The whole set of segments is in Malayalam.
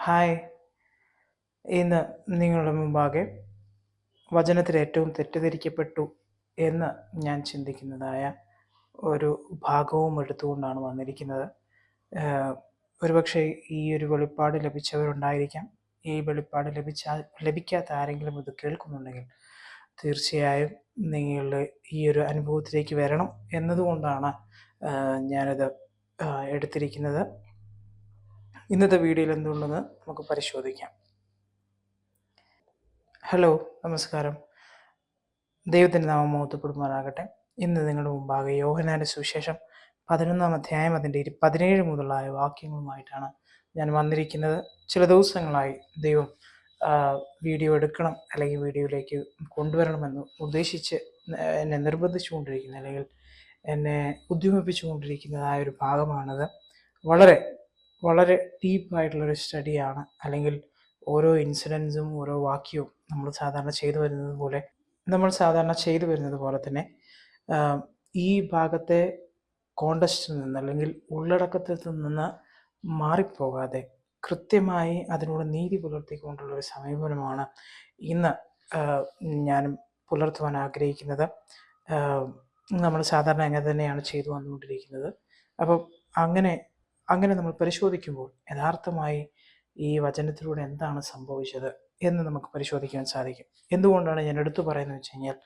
ഹായ്. ഇന്ന് നിങ്ങളുടെ മുമ്പാകെ വചനത്തിൽ ഏറ്റവും തെറ്റിദ്ധരിക്കപ്പെട്ടു എന്ന് ഞാൻ ചിന്തിക്കുന്നതായ ഒരു ഭാഗവും എടുത്തുകൊണ്ടാണ് വന്നിരിക്കുന്നത്. ഒരുപക്ഷെ ഈ ഒരു വെളിപ്പാട് ലഭിച്ചവരുണ്ടായിരിക്കാം. ഈ വെളിപ്പാട് ലഭിച്ചാൽ ലഭിക്കാത്ത ആരെങ്കിലും ഇത് കേൾക്കുന്നുണ്ടെങ്കിൽ തീർച്ചയായും നിങ്ങളുടെ ഈ ഒരു അനുഭവത്തിലേക്ക് വരണം എന്നതുകൊണ്ടാണ് ഞാനിത് എടുത്തിരിക്കുന്നത്. ഇന്നത്തെ വീഡിയോയിൽ എന്തുണ്ടെന്ന് നമുക്ക് പരിശോധിക്കാം. ഹലോ നമസ്കാരം. ദൈവത്തിന്റെ നാമം മഹത്വപ്പെടുമാറാകട്ടെ. ഇന്ന് നിങ്ങളുടെ മുമ്പാകെ യോഹനാന്റെ സുവിശേഷം പതിനൊന്നാം അധ്യായം അതിന്റെ പതിനേഴ് മുതലായ വാക്യങ്ങളുമായിട്ടാണ് ഞാൻ വന്നിരിക്കുന്നത്. ചില ദിവസങ്ങളായി ദൈവം വീഡിയോ എടുക്കണം അല്ലെങ്കിൽ വീഡിയോയിലേക്ക് കൊണ്ടുവരണമെന്ന് ഉദ്ദേശിച്ച് എന്നെ നിർബന്ധിച്ചുകൊണ്ടിരിക്കുന്ന അല്ലെങ്കിൽ എന്നെ ഉദ്യമിപ്പിച്ചുകൊണ്ടിരിക്കുന്നതായ ഒരു ഭാഗമാണത്. വളരെ വളരെ ഡീപ്പായിട്ടുള്ളൊരു സ്റ്റഡിയാണ് അല്ലെങ്കിൽ ഓരോ ഇൻസിഡൻസും ഓരോ വാക്യവും നമ്മൾ സാധാരണ ചെയ്തു വരുന്നത് പോലെ നമ്മൾ സാധാരണ ചെയ്തു വരുന്നത് പോലെ തന്നെ ഈ ഭാഗത്തെ കോണ്ടസ്റ്റിൽ നിന്ന് അല്ലെങ്കിൽ ഉള്ളടക്കത്തിൽ നിന്ന് മാറിപ്പോകാതെ കൃത്യമായി അതിനോട് നീതി പുലർത്തിക്കൊണ്ടുള്ള ഒരു സമീപനമാണ് ഇന്ന് ഞാൻ പുലർത്തുവാൻ ആഗ്രഹിക്കുന്നത്. നമ്മൾ സാധാരണ അങ്ങനെ തന്നെയാണ് ചെയ്തു വന്നുകൊണ്ടിരിക്കുന്നത്. അപ്പം അങ്ങനെ അങ്ങനെ നമ്മൾ പരിശോധിക്കുമ്പോൾ യഥാർത്ഥമായി ഈ വചനത്തിലൂടെ എന്താണ് സംഭവിച്ചത് എന്ന് നമുക്ക് പരിശോധിക്കാൻ സാധിക്കും. എന്തുകൊണ്ടാണ് ഞാൻ എടുത്തു പറയുന്നത് വെച്ച് കഴിഞ്ഞാൽ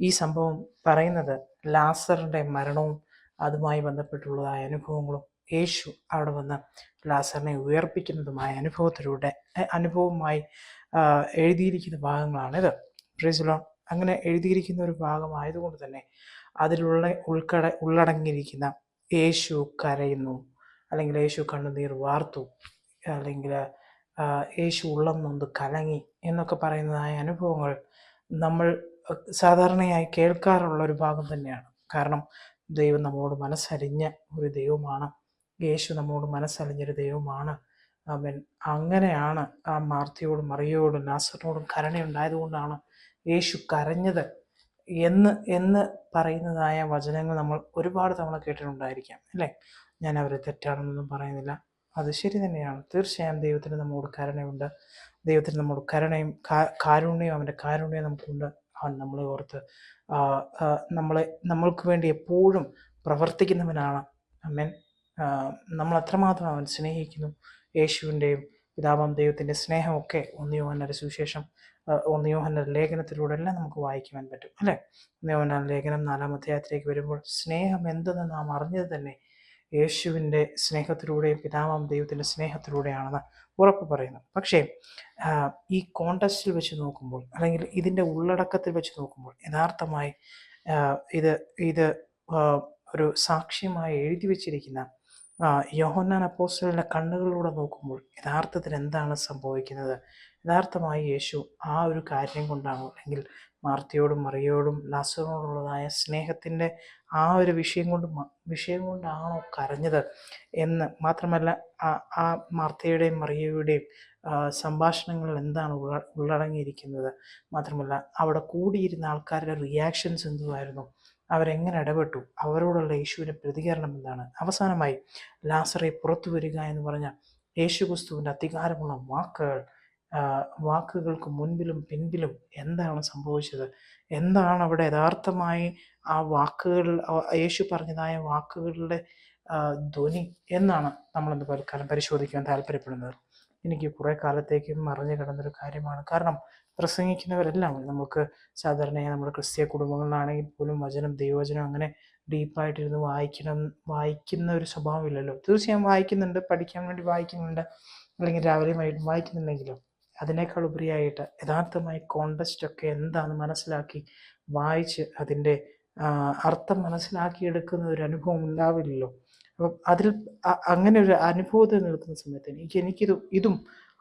ഈ സംഭവം പറയുന്നത് ലാസറിന്റെ മരണവും അതുമായി ബന്ധപ്പെട്ടുള്ളതായ അനുഭവങ്ങളും യേശു അവിടെ വന്ന് ലാസറിനെ ഉയർപ്പിക്കുന്നതുമായ അനുഭവത്തിലൂടെ അനുഭവമായി എഴുതിയിരിക്കുന്ന ഭാഗങ്ങളാണിത്. പ്രീസിലോ അങ്ങനെ എഴുതിയിരിക്കുന്ന ഒരു ഭാഗമായതുകൊണ്ട് തന്നെ അതിലുള്ള ഉൾക്കട ഉള്ളടങ്ങിയിരിക്കുന്ന യേശു കരയുന്നു. അല്ലെങ്കിൽ യേശു കണ്ണുനീർ വാർത്തു അല്ലെങ്കിൽ യേശു ഉള്ളം നൊന്ത് കലങ്ങി എന്നൊക്കെ പറയുന്നതായ അനുഭവങ്ങൾ നമ്മൾ സാധാരണയായി കേൾക്കാറുള്ള ഒരു ഭാഗം തന്നെയാണ്. കാരണം ദൈവം നമ്മോട് മനസ്സലിഞ്ഞ ഒരു ദൈവമാണ്. യേശു നമ്മളോട് മനസ്സലിഞ്ഞൊരു ദൈവമാണ്. അവൻ അങ്ങനെയാണ് ആ മാർത്തിയോടും മറിയോടും നാസറിനോടും കരുണയുണ്ടായതുകൊണ്ടാണ് യേശു കരഞ്ഞത് എന്ന് എന്ന് പറയുന്നതായ വചനങ്ങൾ നമ്മൾ ഒരുപാട് തവണ കേട്ടിട്ടുണ്ടായിരിക്കാം അല്ലേ? ഞാൻ അവരെ തെറ്റാണെന്നൊന്നും പറയുന്നില്ല. അത് ശരി തന്നെയാണ്. തീർച്ചയായും ദൈവത്തിന് നമ്മോട് കരുണയുണ്ട്. ദൈവത്തിന് നമ്മോട് കരുണയും കാരുണ്യവും അവന്റെ കാരുണ്യം നമുക്കുണ്ട്. അവൻ നമ്മളെ ഓർത്ത് നമ്മളെ നമ്മൾക്ക് വേണ്ടി എപ്പോഴും പ്രവർത്തിക്കുന്നവനാണ്. അമ്മൻ നമ്മൾ അത്രമാത്രം അവൻ സ്നേഹിക്കുന്നു. യേശുവിന്റെയും പിതാവാം ദൈവത്തിന്റെ സ്നേഹമൊക്കെ ഒന്നിയോഹന്റെ സുവിശേഷം ഒന്നിയോഹന്റെ ലേഖനത്തിലൂടെ എല്ലാം നമുക്ക് വായിക്കുവാൻ പറ്റും. അല്ലേ? ഒന്നിയോഹന്റെ ലേഖനം നാലാം അധ്യായത്തിലേക്ക് വരുമ്പോൾ സ്നേഹം എന്തെന്ന് നാം അറിഞ്ഞത് തന്നെ യേശുവിന്റെ സ്നേഹത്തിലൂടെയും പിതാവാം ദൈവത്തിന്റെ സ്നേഹത്തിലൂടെയാണെന്ന് ഉറപ്പ് പറയുന്നു. പക്ഷേ ഈ കോണ്ടസ്റ്റിൽ വെച്ച് നോക്കുമ്പോൾ അല്ലെങ്കിൽ ഇതിന്റെ ഉള്ളടക്കത്തിൽ വെച്ച് നോക്കുമ്പോൾ യഥാർത്ഥമായി ഇത് ഇത് ഒരു സാക്ഷ്യമായി എഴുതി വച്ചിരിക്കുന്ന യോഹന്നാൻ അപ്പോസ്റ്റലിന്റെ കണ്ണുകളിലൂടെ നോക്കുമ്പോൾ യഥാർത്ഥത്തിൽ എന്താണ് സംഭവിക്കുന്നത്? യഥാർത്ഥമായി യേശു ആ ഒരു കാര്യം കൊണ്ടാണ്? അല്ലെങ്കിൽ മാർത്തിയോടും മറിയോടും ലാസറിനോടുള്ളതായ സ്നേഹത്തിന്റെ ആ ഒരു വിഷയം കൊണ്ട് വിഷയം കൊണ്ടാണോ കരഞ്ഞത് എന്ന് മാത്രമല്ല ആ മാർത്തയുടെയും മറിയയുടെയും സംഭാഷണങ്ങൾ എന്താണ് ഉള്ള ഉള്ളടങ്ങിയിരിക്കുന്നത്? മാത്രമല്ല അവിടെ കൂടിയിരുന്ന ആൾക്കാരുടെ റിയാക്ഷൻസ് എന്തുമായിരുന്നു അവരെങ്ങനെ ഇടപെട്ടു? അവരോടുള്ള യേശുവിന്റെ പ്രതികരണം എന്താണ്? അവസാനമായി ലാസറെ പുറത്തു വരിക എന്ന് പറഞ്ഞ യേശു ക്രിസ്തുവിന്റെ അധികാരമുള്ള വാക്കുകൾ വാക്കുകൾക്ക് മുൻപിലും പിൻപിലും എന്താണ് സംഭവിച്ചത്? എന്താണ് അവിടെ യഥാർത്ഥമായി ആ വാക്കുകൾ യേശു പറഞ്ഞതായ വാക്കുകളുടെ ധ്വനി എന്നാണ് നമ്മളിന്ന് തൽക്കാലം പരിശോധിക്കാൻ താല്പര്യപ്പെടുന്നത് എനിക്ക് കുറേ കാലത്തേക്ക് മറിഞ്ഞു കിടന്നൊരു കാര്യമാണ്. കാരണം പ്രസംഗിക്കുന്നവരെല്ലാം നമുക്ക് സാധാരണയായി നമ്മുടെ ക്രിസ്തീയ കുടുംബങ്ങളിലാണെങ്കിൽ പോലും വചനം ദൈവവചനം അങ്ങനെ ഡീപ്പായിട്ടിരുന്ന് വായിക്കണം വായിക്കുന്ന ഒരു സ്വഭാവമില്ലല്ലോ. തീർച്ചയായും വായിക്കുന്നുണ്ട് പഠിക്കാൻ വേണ്ടി വായിക്കുന്നുണ്ട് അല്ലെങ്കിൽ രാവിലെയും വൈകിട്ടും വായിക്കുന്നുണ്ടെങ്കിലും അതിനേക്കാൾ ഉപരിയായിട്ട് യഥാർത്ഥമായി കോണ്ടസ്റ്റ് ഒക്കെ എന്താണെന്ന് മനസ്സിലാക്കി വായിച്ച് അതിന്റെ അർത്ഥം മനസ്സിലാക്കിയെടുക്കുന്ന ഒരു അനുഭവം ഉണ്ടാവില്ലല്ലോ. അപ്പം അതിൽ അങ്ങനെ ഒരു അനുഭവത്തിൽ നിൽക്കുന്ന സമയത്ത് എനിക്ക് എനിക്കിത് ഇതും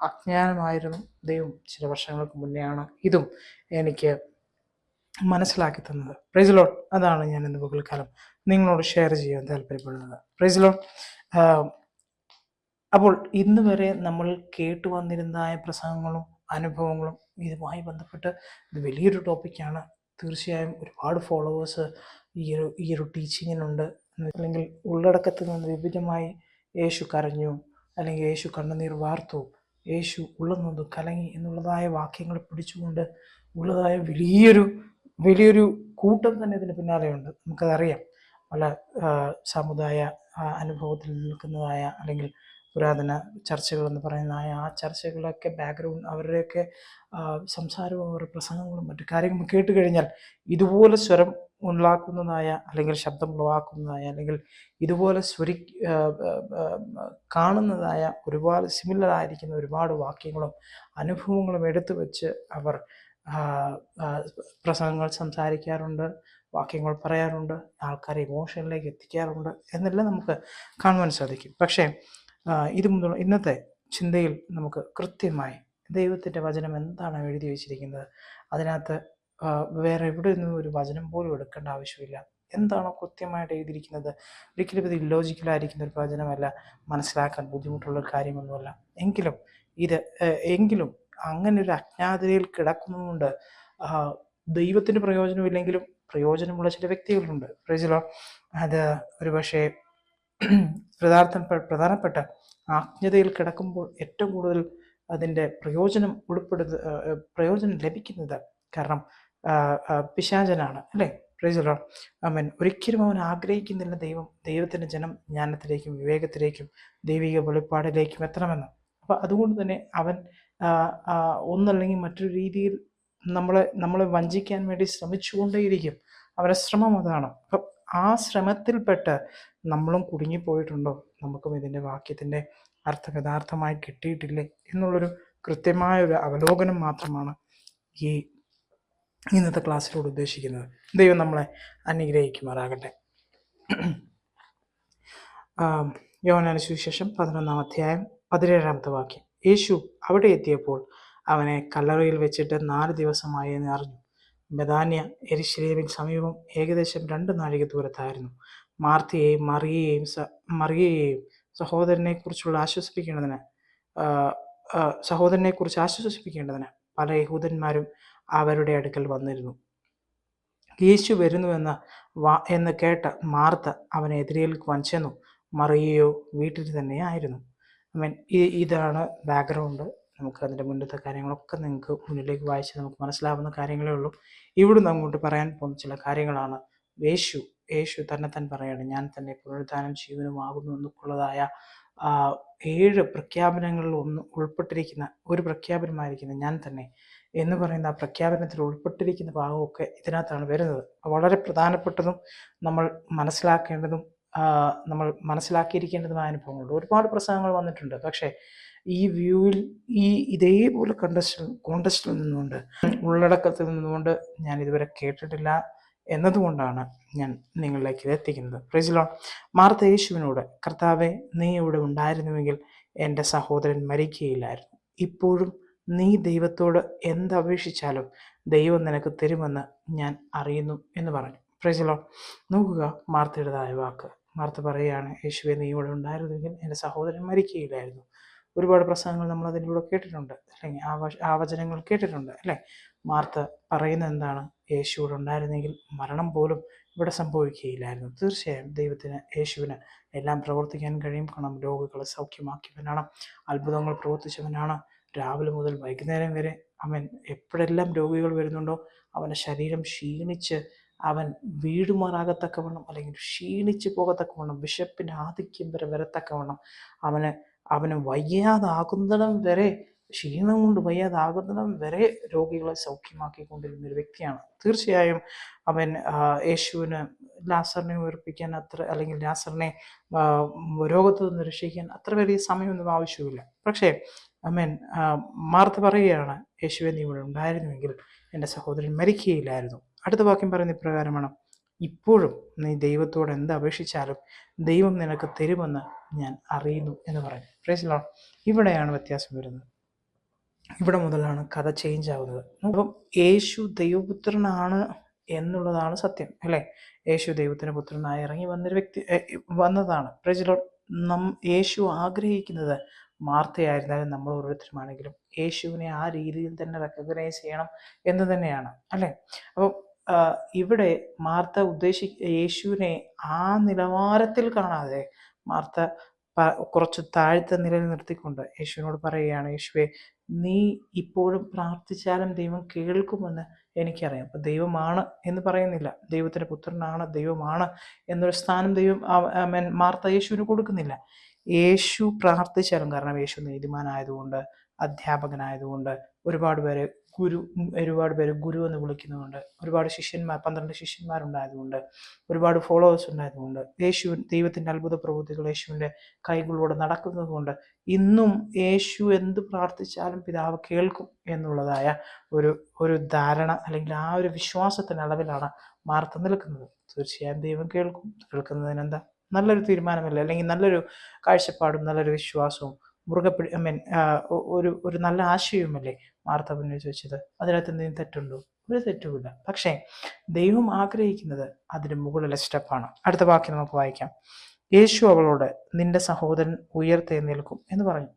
അജ്ഞാനമായിരുന്നു. ദൈവം ചില വർഷങ്ങൾക്ക് മുന്നെയാണ് ഇതും എനിക്ക് മനസ്സിലാക്കി തന്നത്. പ്രൈസ് ലോഡ് അതാണ് ഞാൻ ഇന്ന് പകൽക്കാലം നിങ്ങളോട് ഷെയർ ചെയ്യാൻ താല്പര്യപ്പെടുന്നത്. പ്രൈസ് ലോഡ് അപ്പോൾ ഇന്ന് വരെ നമ്മൾ കേട്ടു വന്നിരുന്നതായ പ്രസംഗങ്ങളും അനുഭവങ്ങളും ഇതുമായി ബന്ധപ്പെട്ട് ഇത് വലിയൊരു ടോപ്പിക്കാണ് തീർച്ചയായും ഒരുപാട് ഫോളോവേഴ്സ് ഈ ഒരു ഈ ഒരു ടീച്ചിങ്ങിനുണ്ട് അല്ലെങ്കിൽ ഉള്ളടക്കത്തിൽ നിന്ന് വിപുലമായി യേശു കരഞ്ഞു അല്ലെങ്കിൽ യേശു കണ്ണുനീർ വാർത്തു യേശു ഉള്ളുന്നത് കലങ്ങി എന്നുള്ളതായ വാക്യങ്ങൾ പിടിച്ചുകൊണ്ട് ഉള്ളതായ വലിയൊരു വലിയൊരു കൂട്ടം തന്നെ ഇതിന് പിന്നാലെയുണ്ട്. നമുക്കതറിയാം. പല സമുദായ അനുഭവത്തിൽ നിൽക്കുന്നതായ അല്ലെങ്കിൽ പുരാതന ചർച്ചകൾ പറയുന്ന ആ ചർച്ചകളൊക്കെ ബാക്ക്ഗ്രൗണ്ട് അവരുടെയൊക്കെ സംസാരവും അവരുടെ പ്രസംഗങ്ങളും മറ്റു കാര്യങ്ങളും കേട്ട് കഴിഞ്ഞാൽ ഇതുപോലെ സ്വരം ഉണ്ടാക്കുന്നതായ അല്ലെങ്കിൽ ശബ്ദം ഉളവാക്കുന്നതായ അല്ലെങ്കിൽ ഇതുപോലെ സ്വരി കാണുന്നതായ ഒരുപാട് സിമിലർ ആയിരിക്കുന്ന ഒരുപാട് വാക്യങ്ങളും അനുഭവങ്ങളും എടുത്തു വെച്ച് അവർ പ്രസംഗങ്ങൾ സംസാരിക്കാറുണ്ട് വാക്യങ്ങൾ പറയാറുണ്ട് ആൾക്കാരെ ഇമോഷനിലേക്ക് എത്തിക്കാറുണ്ട് എന്നെല്ലാം നമുക്ക് കാണുവാൻ സാധിക്കും. പക്ഷേ ഇത് ഇന്നത്തെ ചിന്തയിൽ നമുക്ക് കൃത്യമായി ദൈവത്തിന്റെ വചനം എന്താണ് എഴുതി വെച്ചിരിക്കുന്നത്? അതിനകത്ത് വേറെ എവിടെ നിന്നും ഒരു വചനം പോലും എടുക്കേണ്ട ആവശ്യമില്ല. എന്താണോ കൃത്യമായിട്ട് എഴുതിയിരിക്കുന്നത്? ഒരിക്കലും ഇത് ഇല്ലോജിക്കലായിരിക്കുന്ന ഒരു വചനമല്ല മനസ്സിലാക്കാൻ ബുദ്ധിമുട്ടുള്ള ഒരു കാര്യമൊന്നുമല്ല. എങ്കിലും ഇത് എങ്കിലും അങ്ങനെ ഒരു അജ്ഞാതതയിൽ കിടക്കുന്നതുകൊണ്ട് ദൈവത്തിന് പ്രയോജനമില്ലെങ്കിലും പ്രയോജനമുള്ള ചില വ്യക്തികളുണ്ട്. പ്രയോജനം അത് ഒരു പ്രധാന പ്രധാനപ്പെട്ട ആജ്ഞതയിൽ കിടക്കുമ്പോൾ ഏറ്റവും കൂടുതൽ അതിന്റെ പ്രയോജനം ഉൾപ്പെടുത്ത പ്രയോജനം ലഭിക്കുന്നത് കാരണം പിശാചനാണ് അല്ലേ? പ്രൈസലോ അവൻ ഒരിക്കലും അവൻ ആഗ്രഹിക്കുന്നില്ല ദൈവം ദൈവത്തിന്റെ ജനം ജ്ഞാനത്തിലേക്കും വിവേകത്തിലേക്കും ദൈവിക വെളിപ്പാടിലേക്കും എത്തണമെന്ന്. അപ്പം അതുകൊണ്ട് തന്നെ അവൻ ഒന്നല്ലെങ്കിൽ മറ്റൊരു രീതിയിൽ നമ്മളെ നമ്മളെ വഞ്ചിക്കാൻ വേണ്ടി ശ്രമിച്ചുകൊണ്ടേയിരിക്കും. അവരുടെ ശ്രമം അതാണ്. അപ്പം ആ ശ്രമത്തിൽപ്പെട്ട് നമ്മളും കുടുങ്ങിപ്പോയിട്ടുണ്ടോ നമുക്കും ഇതിന്റെ വാക്യത്തിന്റെ അർത്ഥം യഥാർത്ഥമായി കിട്ടിയിട്ടില്ലേ? എന്നുള്ളൊരു കൃത്യമായ ഒരു അവലോകനം മാത്രമാണ് ഈ ഇന്നത്തെ ക്ലാസ്സിലൂടെ ഉദ്ദേശിക്കുന്നത്. ദൈവം നമ്മളെ അനുഗ്രഹിക്കുമാറാകട്ടെ. യോനാന സുവിശേഷം പതിനൊന്നാം അധ്യായം പതിനേഴാമത്തെ വാക്യം. യേശു അവിടെ എത്തിയപ്പോൾ അവനെ കല്ലറയിൽ വെച്ചിട്ട് നാല് ദിവസമായി എന്ന് അറിഞ്ഞു. ബദാന്യ എരിശ്ലേമിന് സമീപം ഏകദേശം രണ്ട് നാഴിക ദൂരത്തായിരുന്നു. മാർത്തിയെയും മറിയയെയും മറിയയെയും സഹോദരനെ കുറിച്ചുള്ള ആശ്വസിപ്പിക്കേണ്ടതിന് ആ, ആ, സഹോദരനെ കുറിച്ച് ആശ്വസിപ്പിക്കേണ്ടതിന് പല യഹൂദന്മാരും അവരുടെ അടുക്കൽ വന്നിരുന്നു. യേശു വരുന്നുവെന്ന് വാ എന്ന് കേട്ട് മാർത്ത അവനെ എതിരേൽക്കുവാൻ ചെന്നു. മറിയയോ വീട്ടിൽ തന്നെ ആയിരുന്നു. മീൻ ഇതാണ് ബാക്ക്ഗ്രൗണ്ട്. നമുക്ക് അതിന്റെ മുന്നത്തെ കാര്യങ്ങളൊക്കെ നിങ്ങൾക്ക് മുന്നിലേക്ക് വായിച്ച് നമുക്ക് മനസ്സിലാവുന്ന കാര്യങ്ങളേ ഉള്ളൂ. ഇവിടുന്ന് അങ്ങോട്ട് പറയാൻ പോകുന്ന ചില കാര്യങ്ങളാണ്. യേശു യേശു തന്നെ തന്നെ പറയാണ് ഞാൻ തന്നെ പുനരുദ്ധാനം ജീവനുമാകുന്നു എന്നൊക്കെയുള്ളതായ ഏഴ് പ്രഖ്യാപനങ്ങളിൽ ഒന്ന് ഉൾപ്പെട്ടിരിക്കുന്ന ഒരു പ്രഖ്യാപനമായിരിക്കുന്ന ഞാൻ തന്നെ എന്ന് പറയുന്ന ആ പ്രഖ്യാപനത്തിൽ ഉൾപ്പെട്ടിരിക്കുന്ന ഭാഗമൊക്കെ ഇതിനകത്താണ് വരുന്നത്. വളരെ പ്രധാനപ്പെട്ടതും നമ്മൾ മനസ്സിലാക്കേണ്ടതും നമ്മൾ മനസ്സിലാക്കിയിരിക്കേണ്ടതുമായ അനുഭവങ്ങളുണ്ട്. ഒരുപാട് പ്രസംഗങ്ങൾ വന്നിട്ടുണ്ട്. പക്ഷേ ഈ വ്യൂവിൽ ഈ ഇതേപോലെ കണ്ടസ്റ്റിൽ കോണ്ടസ്റ്റിൽ നിന്നുകൊണ്ട് ഉള്ളടക്കത്തിൽ നിന്നുകൊണ്ട് ഞാൻ ഇതുവരെ കേട്ടിട്ടില്ല എന്നതുകൊണ്ടാണ് ഞാൻ നിങ്ങളിലേക്ക് ഇത് എത്തിക്കുന്നത്. പ്രൈസിലോൺ മാർത്ത യേശുവിനോട് കർത്താവെ നീ ഇവിടെ ഉണ്ടായിരുന്നുവെങ്കിൽ എന്റെ സഹോദരൻ മരിക്കുകയില്ലായിരുന്നു. ഇപ്പോഴും നീ ദൈവത്തോട് എന്തപേക്ഷിച്ചാലും ദൈവം നിനക്ക് തരുമെന്ന് ഞാൻ അറിയുന്നു എന്ന് പറഞ്ഞു. പ്രൈസിലോൺ നോക്കുക മാർത്തയുടേതായ വാക്ക്. മാർത്ത പറയുകയാണ് യേശുവെ നീ ഇവിടെ ഉണ്ടായിരുന്നെങ്കിൽ എന്റെ സഹോദരൻ മരിക്കുകയില്ലായിരുന്നു. ഒരുപാട് പ്രസംഗങ്ങൾ നമ്മൾ അതിലൂടെ കേട്ടിട്ടുണ്ട്. അല്ലെങ്കിൽ ആവ ആവചനങ്ങൾ കേട്ടിട്ടുണ്ട് അല്ലേ? മാർത്ത പറയുന്നത് എന്താണ്? യേശു ഇവിടെ ഉണ്ടായിരുന്നെങ്കിൽ മരണം പോലും ഇവിടെ സംഭവിക്കുകയില്ലായിരുന്നു. തീർച്ചയായും ദൈവത്തിന് യേശുവിന് എല്ലാം പ്രവർത്തിക്കാൻ കഴിയും. കാരണം രോഗികളെ സൗഖ്യമാക്കിയവനാണ് അത്ഭുതങ്ങൾ പ്രവർത്തിച്ചവനാണ്. രാവിലെ മുതൽ വൈകുന്നേരം വരെ അവൻ എപ്പോഴെല്ലാം രോഗികൾ വരുന്നുണ്ടോ അവന്റെ ശരീരം ക്ഷീണിച്ച് അവൻ വീടുമാറാകത്തക്കവണ്ണം അല്ലെങ്കിൽ ക്ഷീണിച്ച് പോകത്തക്കവണ്ണം വിശപ്പിന്റെ ആധിക്യം വരെ വരത്തക്കവണ്ണം അവന് അവന് വയ്യാതാകുന്നിടം വരെ ക്ഷീണം കൊണ്ട് വയ്യാതാകുന്നിടം വരെ രോഗികളെ സൗഖ്യമാക്കിക്കൊണ്ടിരുന്ന ഒരു വ്യക്തിയാണ്. തീർച്ചയായും അവൻ യേശുവിന് ലാസറിനെ ഉയർപ്പിക്കാൻ അത്ര അല്ലെങ്കിൽ ലാസറിനെ രോഗത്തു നിന്ന് രക്ഷിക്കാൻ അത്ര വലിയ സമയമൊന്നും ആവശ്യമില്ല. പക്ഷേ അമ്മൻ മാർത്ത പറയുകയാണ് യേശുവെ നീ ഇവിടെ ഉണ്ടായിരുന്നുവെങ്കിൽ എന്റെ സഹോദരൻ മരിക്കുകയില്ലായിരുന്നു. അടുത്ത വാക്യം പറയുന്ന ഇപ്രകാരമാണ് ഇപ്പോഴും നീ ദൈവത്തോട് എന്ത് അപേക്ഷിച്ചാലും ദൈവം നിനക്ക് തരുമെന്ന് ഞാൻ അറിയുന്നു എന്ന് പറഞ്ഞു. പ്രൈസിലോ ഇവിടെയാണ് വ്യത്യാസം വരുന്നത്. ഇവിടെ മുതലാണ് കഥ ചേഞ്ച് ആവുന്നത്. അപ്പം യേശു ദൈവപുത്രനാണ് എന്നുള്ളതാണ് സത്യം അല്ലേ? യേശു ദൈവത്തിന് പുത്രനായി ഇറങ്ങി വന്നൊരു വ്യക്തി വന്നതാണ്. പ്രജലോ നം യേശു ആഗ്രഹിക്കുന്നത് മാർത്തയായിരുന്നാലും നമ്മൾ ഓരോരുത്തരുമാണെങ്കിലും യേശുവിനെ ആ രീതിയിൽ തന്നെ റെക്കഗ്നൈസ് ചെയ്യണം എന്ന് തന്നെയാണ് അല്ലേ? അപ്പോൾ ഇവിടെ മാർത്ത ഉദ്ദേശി യേശുവിനെ ആ നിലവാരത്തിൽ കാണാതെ മാർത്ത കുറച്ച് താഴ്ത്ത നിലയിൽ നിർത്തിക്കൊണ്ട് യേശുവിനോട് പറയുകയാണ് യേശുവെ നീ ഇപ്പോഴും പ്രാർത്ഥിച്ചാലും ദൈവം കേൾക്കുമെന്ന് എനിക്കറിയാം. അപ്പം ദൈവമാണ് എന്ന് പറയുന്നില്ല. ദൈവത്തിന്റെ പുത്രനാണ് ദൈവമാണ് എന്നൊരു സ്ഥാനം ദൈവം മാർത്ത യേശുവിന് കൊടുക്കുന്നില്ല. യേശു പ്രാർത്ഥിച്ചാലും കാരണം യേശു നീതിമാനായതുകൊണ്ട് അധ്യാപകനായതുകൊണ്ട് ഒരുപാട് പേരെ ഗുരു ഒരുപാട് പേര് ഗുരു എന്ന് വിളിക്കുന്നതുകൊണ്ട് ഒരുപാട് ശിഷ്യന്മാർ പന്ത്രണ്ട് ശിഷ്യന്മാരുണ്ടായതുകൊണ്ട് ഒരുപാട് ഫോളോവേഴ്സ് ഉണ്ടായതുകൊണ്ട് യേശു ദൈവത്തിന്റെ അത്ഭുത പ്രവൃത്തികൾ യേശുവിന്റെ കൈകളിലൂടെ നടക്കുന്നത് കൊണ്ട് ഇന്നും യേശു എന്ത് പ്രാർത്ഥിച്ചാലും പിതാവ് കേൾക്കും എന്നുള്ളതായ ഒരു ഒരു ധാരണ അല്ലെങ്കിൽ ആ ഒരു വിശ്വാസത്തിന്റെ അളവിലാണ് മാർത്ത നിൽക്കുന്നത്. തീർച്ചയായും ദൈവം കേൾക്കും. കേൾക്കുന്നതിന് എന്താ നല്ലൊരു തീരുമാനമല്ലേ? അല്ലെങ്കിൽ നല്ലൊരു കാഴ്ചപ്പാടും നല്ലൊരു വിശ്വാസവും മുറുകെ പിടി ഐ മീൻ ഒരു ഒരു നല്ല ആശയവുമല്ലേ? മാർത്ത ചോദിച്ചത് അതിനകത്ത് എന്തെങ്കിലും തെറ്റുണ്ടോ? ഒരു തെറ്റുമില്ല. പക്ഷേ ദൈവം ആഗ്രഹിക്കുന്നത് അതിന് മുകളിലെ സ്റ്റെപ്പാണ് അടുത്ത വാക്യം നമുക്ക് വായിക്കാം. യേശു അവളോട് നിന്റെ സഹോദരൻ ഉയർത്തെഴുന്നേൽക്കും എന്ന് പറഞ്ഞു.